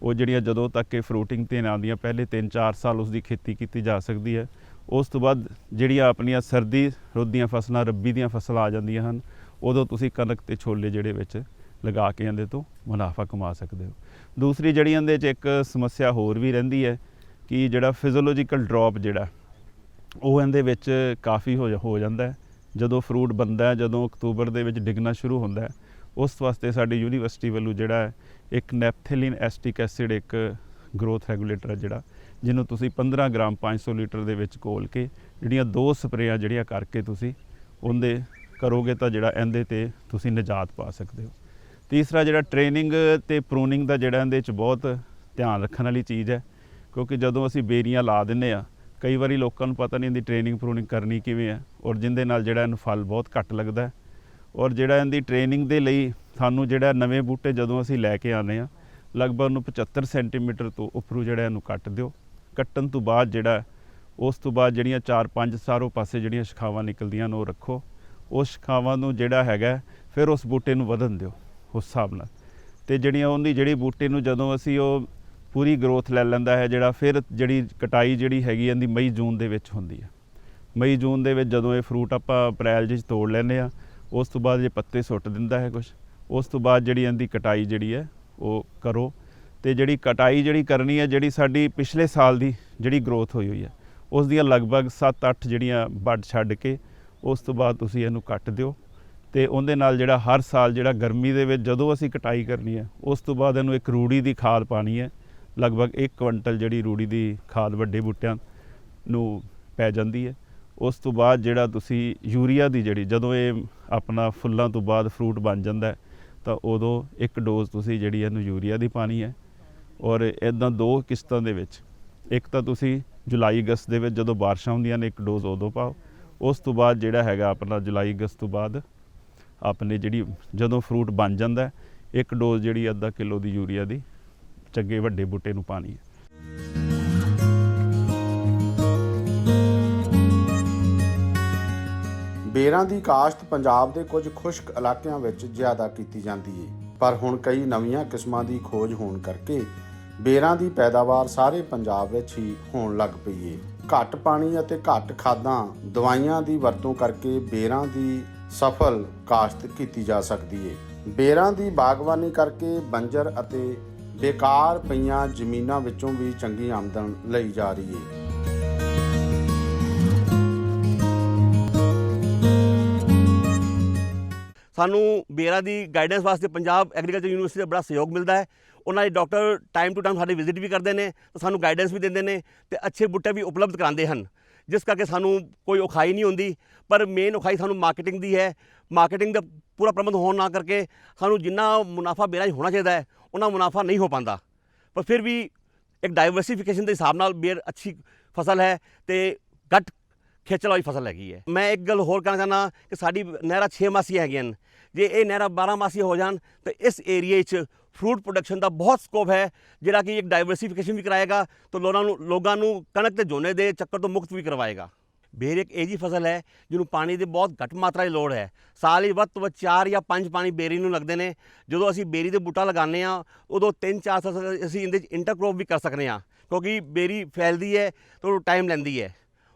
[SPEAKER 3] ਉਹ ਜਿਹੜੀਆਂ ਜਦੋਂ ਤੱਕ ਇਹ ਫਰੂਟਿੰਗ ਤੇ ਨਾ ਆਉਂਦੀਆਂ ਪਹਿਲੇ 3-4 ਸਾਲ ਉਸ ਦੀ ਖੇਤੀ ਕੀਤੀ ਜਾ ਸਕਦੀ ਹੈ। ਉਸ ਤੋਂ ਬਾਅਦ ਜਿਹੜੀਆਂ ਆਪਣੀਆਂ ਸਰਦੀ ਰੁੱਤ ਦੀਆਂ ਫਸਲਾਂ, ਰੱਬੀ ਦੀਆਂ ਫਸਲਾਂ ਆ ਜਾਂਦੀਆਂ ਹਨ, ਉਦੋਂ ਤੁਸੀਂ ਕਣਕ ਤੇ ਛੋਲੇ ਜਿਹੜੇ ਵਿੱਚ ਲਗਾ ਕੇ ਇਹਦੇ ਤੋਂ ਮੁਨਾਫਾ ਕਮਾ ਸਕਦੇ ਹੋ। ਦੂਸਰੀ ਜਿਹੜੀ ਇਹਦੇ 'ਚ ਇੱਕ ਸਮੱਸਿਆ ਹੋਰ ਵੀ ਰਹਿੰਦੀ ਹੈ ਕਿ ਜਿਹੜਾ ਫਿਜ਼ੀਓਲੋਜੀਕਲ ਡ੍ਰੌਪ ਜਿਹੜਾ, ਉਹ ਇਹਦੇ ਵਿੱਚ ਕਾਫੀ ਹੋ ਹੋ ਜਾਂਦਾ ਹੈ। ਜਦੋਂ ਫਰੂਟ ਬਣਦਾ ਜਦੋਂ ਅਕਤੂਬਰ ਦੇ ਵਿੱਚ ਡਿੱਗਣਾ ਸ਼ੁਰੂ ਹੁੰਦਾ ਹੈ, ਉਸ ਵਾਸਤੇ ਸਾਡੀ ਯੂਨੀਵਰਸਿਟੀ ਵੱਲੋਂ ਜਿਹੜਾ ਹੈ, ਇੱਕ ਨੈਪਥੈਲਿਨ ਐਸਟਿਕ ਐਸਿਡ ਇੱਕ ਗਰੋਥ ਰੈਗੂਲੇਟਰ ਹੈ ਜਿਹੜਾ ਜਿਹਨੂੰ ਤੁਸੀਂ 15 ਗ੍ਰਾਮ 500 ਲੀਟਰ ਦੇ ਵਿੱਚ ਘੋਲ ਕੇ ਜਿਹੜੀਆਂ ਦੋ ਸਪਰੇਆਂ ਜਿਹੜੀਆਂ ਕਰਕੇ ਤੁਸੀਂ ਉਹਦੇ ਕਰੋਗੇ ਤਾਂ ਜਿਹੜਾ ਇਹਦੇ ਤੇ ਤੁਸੀਂ ਨਿਜਾਤ ਪਾ ਸਕਦੇ ਹੋ। ਤੀਸਰਾ ਜਿਹੜਾ ਟ੍ਰੇਨਿੰਗ ਤੇ ਪ੍ਰੂਨਿੰਗ ਦਾ ਜਿਹੜਾ ਇਹਦੇ ਵਿੱਚ ਬਹੁਤ ਧਿਆਨ ਰੱਖਣ ਵਾਲੀ ਚੀਜ਼ ਹੈ, ਕਿਉਂਕਿ ਜਦੋਂ ਅਸੀਂ ਬੇਰੀਆਂ ਲਾ ਦਿੰਨੇ ਆ ਕਈ ਵਾਰੀ ਲੋਕਾਂ ਨੂੰ ਪਤਾ ਨਹੀਂ ਇਹਦੀ ਟ੍ਰੇਨਿੰਗ ਪ੍ਰੂਨਿੰਗ ਕਰਨੀ ਕਿਵੇਂ ਹੈ ਔਰ ਜਿੰਦੇ ਨਾਲ ਜਿਹੜਾ ਇਹਨੂੰ ਫਲ ਬਹੁਤ ਘੱਟ ਲੱਗਦਾ ਹੈ। ਔਰ ਜਿਹੜਾ ਇਹਦੀ ਟ੍ਰੇਨਿੰਗ ਦੇ ਲਈ ਸਾਨੂੰ ਜਿਹੜਾ ਨਵੇਂ ਬੂਟੇ ਜਦੋਂ ਅਸੀਂ ਲੈ ਕੇ ਆਨੇ ਆ ਲਗਭਗ ਨੂੰ 75 ਸੈਂਟੀਮੀਟਰ ਤੋਂ ਉੱਪਰੋਂ ਜਿਹੜਾ ਇਹਨੂੰ ਕੱਟ ਦਿਓ। ਕੱਟਣ ਤੋਂ ਬਾਅਦ ਜਿਹੜਾ ਉਸ ਤੋਂ ਬਾਅਦ ਜਿਹੜੀਆਂ 4-5 ਸਾਰੋਂ ਪਾਸੇ ਜਿਹੜੀਆਂ ਸ਼ਖਾਵਾਂ ਨਿਕਲਦੀਆਂ ਨੇ ਉਹ ਰੱਖੋ। ਉਸ ਸ਼ਖਾਵਾਂ ਨੂੰ ਜਿਹੜਾ ਹੈਗਾ ਫਿਰ ਉਸ ਬੂਟੇ ਨੂੰ ਵਧਣ ਦਿਓ ਉਸ ਹਿਸਾਬ ਨਾਲ। ਤੇ ਜਿਹੜੀਆਂ ਉਹਦੀ ਜਿਹੜੀ ਬੂਟੇ ਨੂੰ ਜਦੋਂ ਅਸੀਂ ਉਹ ਪੂਰੀ ਗਰੋਥ ਲੈ ਲੈਂਦਾ ਹੈ, ਜਿਹੜਾ ਫਿਰ ਜਿਹੜੀ ਕਟਾਈ ਜਿਹੜੀ ਹੈਗੀ ਇਹਦੀ ਮਈ ਜੂਨ ਦੇ ਵਿੱਚ ਹੁੰਦੀ ਹੈ। ਮਈ ਜੂਨ ਦੇ ਵਿੱਚ ਜਦੋਂ ਇਹ ਫਰੂਟ ਆਪਾਂ ਅਪ੍ਰੈਲ ਵਿੱਚ ਤੋੜ ਲੈਂਦੇ ਆ ਉਸ ਤੋਂ ਬਾਅਦ ਇਹ ਪੱਤੇ ਸੁੱਟ ਦਿੰਦਾ ਹੈ ਕੁਝ ਉਸ ਤੋਂ ਬਾਅਦ ਜਿਹੜੀ ਇਹਦੀ ਕਟਾਈ ਜਿਹੜੀ ਹੈ, ਉਹ ਕਰੋ। ਤੇ ਜਿਹੜੀ ਕਟਾਈ ਜਿਹੜੀ ਕਰਨੀ ਹੈ, ਜਿਹੜੀ ਸਾਡੀ ਪਿਛਲੇ ਸਾਲ ਦੀ ਜਿਹੜੀ ਗਰੋਥ ਹੋਈ ਹੋਈ ਹੈ, ਉਸ ਦੀਆਂ ਲਗਭਗ 7-8 ਜਿਹੜੀਆਂ ਵੱਡ ਛੱਡ ਕੇ ਉਸ ਤੋਂ ਬਾਅਦ ਤੁਸੀਂ ਇਹਨੂੰ ਕੱਟ ਦਿਓ ਤੇ ਉਹਦੇ ਨਾਲ ਜਿਹੜਾ ਹਰ ਸਾਲ ਜਿਹੜਾ ਗਰਮੀ ਦੇ ਵਿੱਚ ਜਦੋਂ ਅਸੀਂ ਕਟਾਈ ਕਰਨੀ ਹੈ, ਉਸ ਤੋਂ ਬਾਅਦ ਇਹਨੂੰ ਇੱਕ ਰੂੜੀ ਦੀ ਖਾਦ ਪਾਣੀ ਹੈ, ਲਗਭਗ 1 ਕੁਇੰਟਲ ਜਿਹੜੀ ਰੂੜੀ ਦੀ ਖਾਦ ਵੱਡੇ ਬੂਟਿਆਂ ਨੂੰ ਪੈ ਜਾਂਦੀ ਹੈ। ਉਸ ਤੋਂ ਬਾਅਦ ਜਿਹੜਾ ਤੁਸੀਂ ਯੂਰੀਆ ਦੀ ਜਿਹੜੀ, ਜਦੋਂ ਇਹ ਆਪਣਾ ਫੁੱਲਾਂ ਤੋਂ ਬਾਅਦ ਫਰੂਟ ਬਣ ਜਾਂਦਾ ਤਾਂ ਉਦੋਂ ਇੱਕ ਡੋਜ਼ ਤੁਸੀਂ ਜਿਹੜੀ ਇਹਨੂੰ ਯੂਰੀਆ ਦੀ ਪਾਣੀ ਹੈ। ਔਰ ਇਦਾਂ ਦੋ ਕਿਸ਼ਤਾਂ ਦੇ ਵਿੱਚ, ਇੱਕ ਤਾਂ ਤੁਸੀਂ ਜੁਲਾਈ ਅਗਸਤ ਦੇ ਵਿੱਚ ਜਦੋਂ ਬਾਰਿਸ਼ਾਂ ਹੁੰਦੀਆਂ ਨੇ, ਇੱਕ ਡੋਜ਼ ਉਦੋਂ ਪਾਓ, ਉਸ ਤੋਂ ਬਾਅਦ ਜਿਹੜਾ ਹੈਗਾ ਆਪਣਾ ਜੁਲਾਈ ਅਗਸਤ ਤੋਂ ਬਾਅਦ ਆਪਣੇ ਜਿਹੜੀ ਜਦੋਂ ਫਰੂਟ ਬਣ ਜਾਂਦਾ, ਇੱਕ ਡੋਜ਼ ਜਿਹੜੀ ਅੱਧਾ ਕਿਲੋ ਦੀ ਯੂਰੀਆ ਦੀ, ਚੰਗੇ ਵੱਡੇ ਬੂਟੇ ਨੂੰ ਪਾਣੀ ਹੈ।
[SPEAKER 1] ਬੇਰਾਂ ਦੀ ਕਾਸ਼ਤ ਪੰਜਾਬ ਦੇ ਕੁਝ ਖੁਸ਼ਕ ਇਲਾਕਿਆਂ ਵਿੱਚ ਜ਼ਿਆਦਾ ਕੀਤੀ ਜਾਂਦੀ ਹੈ ਪਰ ਹੁਣ ਕਈ ਨਵੀਆਂ ਕਿਸਮਾਂ ਦੀ ਖੋਜ ਹੋਣ ਕਰਕੇ ਬੇਰਾਂ ਦੀ ਪੈਦਾਵਾਰ ਸਾਰੇ ਪੰਜਾਬ ਵਿੱਚ ਹੀ ਹੋਣ ਲੱਗ ਪਈ ਹੈ ਘੱਟ ਪਾਣੀ ਅਤੇ ਘੱਟ ਖਾਦਾਂ ਦਵਾਈਆਂ ਦੀ ਵਰਤੋਂ ਕਰਕੇ ਬੇਰਾਂ ਦੀ ਸਫਲ ਕਾਸ਼ਤ ਕੀਤੀ ਜਾ ਸਕਦੀ ਹੈ ਬੇਰਾਂ ਦੀ ਬਾਗਬਾਨੀ ਕਰਕੇ ਬੰਜਰ ਅਤੇ ਬੇਕਾਰ ਪਈਆਂ ਜ਼ਮੀਨਾਂ ਵਿੱਚੋਂ ਵੀ ਚੰਗੀ ਆਮਦਨ ਲਈ ਜਾ ਰਹੀ ਹੈ
[SPEAKER 2] ਸਾਨੂੰ ਬੇਰਾ ਦੀ ਗਾਈਡੈਂਸ ਵਾਸਤੇ ਪੰਜਾਬ ਐਗਰੀਕਲਚਰ ਯੂਨੀਵਰਸਿਟੀ ਦਾ ਬੜਾ ਸਹਿਯੋਗ ਮਿਲਦਾ ਹੈ। ਉਹਨਾਂ ਦੇ ਡਾਕਟਰ ਟਾਈਮ ਟੂ ਟਾਈਮ ਸਾਡੇ ਵਿਜ਼ਿਟ ਵੀ ਕਰਦੇ ਨੇ, ਤੇ ਸਾਨੂੰ ਗਾਈਡੈਂਸ ਵੀ ਦਿੰਦੇ ਨੇ, ਤੇ ਅੱਛੇ ਬੂਟੇ ਵੀ ਉਪਲਬਧ ਕਰਾਉਂਦੇ ਹਨ। ਜਿਸ ਕਰਕੇ ਸਾਨੂੰ ਕੋਈ ਔਖਾਈ ਨਹੀਂ ਹੁੰਦੀ, ਪਰ ਮੇਨ ਔਖਾਈ ਸਾਨੂੰ ਮਾਰਕੀਟਿੰਗ ਦੀ ਹੈ। ਮਾਰਕੀਟਿੰਗ ਦਾ ਪੂਰਾ ਪ੍ਰਬੰਧ ਹੋਣ ਨਾ ਕਰਕੇ ਸਾਨੂੰ ਜਿੰਨਾ ਮੁਨਾਫਾ ਬੇਰਾਂ 'ਚ ਹੋਣਾ ਚਾਹੀਦਾ ਹੈ ਉਹਨਾਂ ਮੁਨਾਫਾ ਨਹੀਂ ਹੋ ਪਾਉਂਦਾ। ਪਰ ਫਿਰ ਵੀ ਇੱਕ ਡਾਈਵਰਸਿਫਿਕੇਸ਼ਨ ਦੇ ਹਿਸਾਬ ਨਾਲ ਬੇਰ ਅੱਛੀ ਫਸਲ ਹੈ ਤੇ ਘੱਟ ਖੇਚਲ ਵਾਲੀ ਫਸਲ ਹੈਗੀ ਹੈ। ਮੈਂ ਇੱਕ ਗੱਲ ਹੋਰ ਕਹਿਣਾ ਚਾਹੁੰਦਾ ਕਿ ਸਾਡੀ ਨਹਿਰਾਂ 6 ਮਾਸੀਆਂ ਹੈਗੀਆਂ ਨੇ ਜੇ ਇਹ ਨਹਿਰਾਂ 12 ਮਾਸੀ ਹੋ ਜਾਣ, ਤਾਂ ਇਸ ਏਰੀਏ 'ਚ ਫਰੂਟ ਪ੍ਰੋਡਕਸ਼ਨ ਦਾ ਬਹੁਤ ਸਕੋਪ ਹੈ, ਜਿਹੜਾ ਕਿ ਇੱਕ ਡਾਈਵਰਸਿਫਿਕੇਸ਼ਨ ਵੀ ਕਰਾਏਗਾ, ਤਾਂ ਲੋਕਾਂ ਨੂੰ ਲੋਕਾਂ ਨੂੰ ਕਣਕ ਤੇ ਝੋਨੇ ਦੇ ਚੱਕਰ ਤੋਂ ਮੁਕਤ ਵੀ ਕਰਵਾਏਗਾ। ਬੇਰ ਇੱਕ ਇਹੋ ਜਿਹੀ ਫਸਲ ਹੈ, ਜਿਹਨੂੰ ਪਾਣੀ ਦੀ ਬਹੁਤ ਘੱਟ ਮਾਤਰਾ ਦੀ ਲੋੜ ਹੈ। ਸਾਲ ਹੀ ਵੱਧ ਤੋਂ ਵੱਧ 4 ਜਾਂ 5 ਪਾਣੀ ਬੇਰੀ ਨੂੰ ਲੱਗਦੇ ਨੇ। ਜਦੋਂ ਅਸੀਂ ਬੇਰੀ ਦੇ ਬੂਟਾ ਲਗਾਉਂਦੇ ਆ ਉਦੋਂ 3-4 ਸਾਲ ਅਸੀਂ ਇਹਦੇ 'ਚ ਇੰਟਰਕ੍ਰੋਪ ਵੀ ਕਰ ਸਕਦੇ ਹਾਂ, ਕਿਉਂਕਿ ਬੇਰੀ ਫੈਲਦੀ ਹੈ, ਤਾਂ ਉਹ ਟਾਈਮ ਲੈਂਦੀ ਹੈ।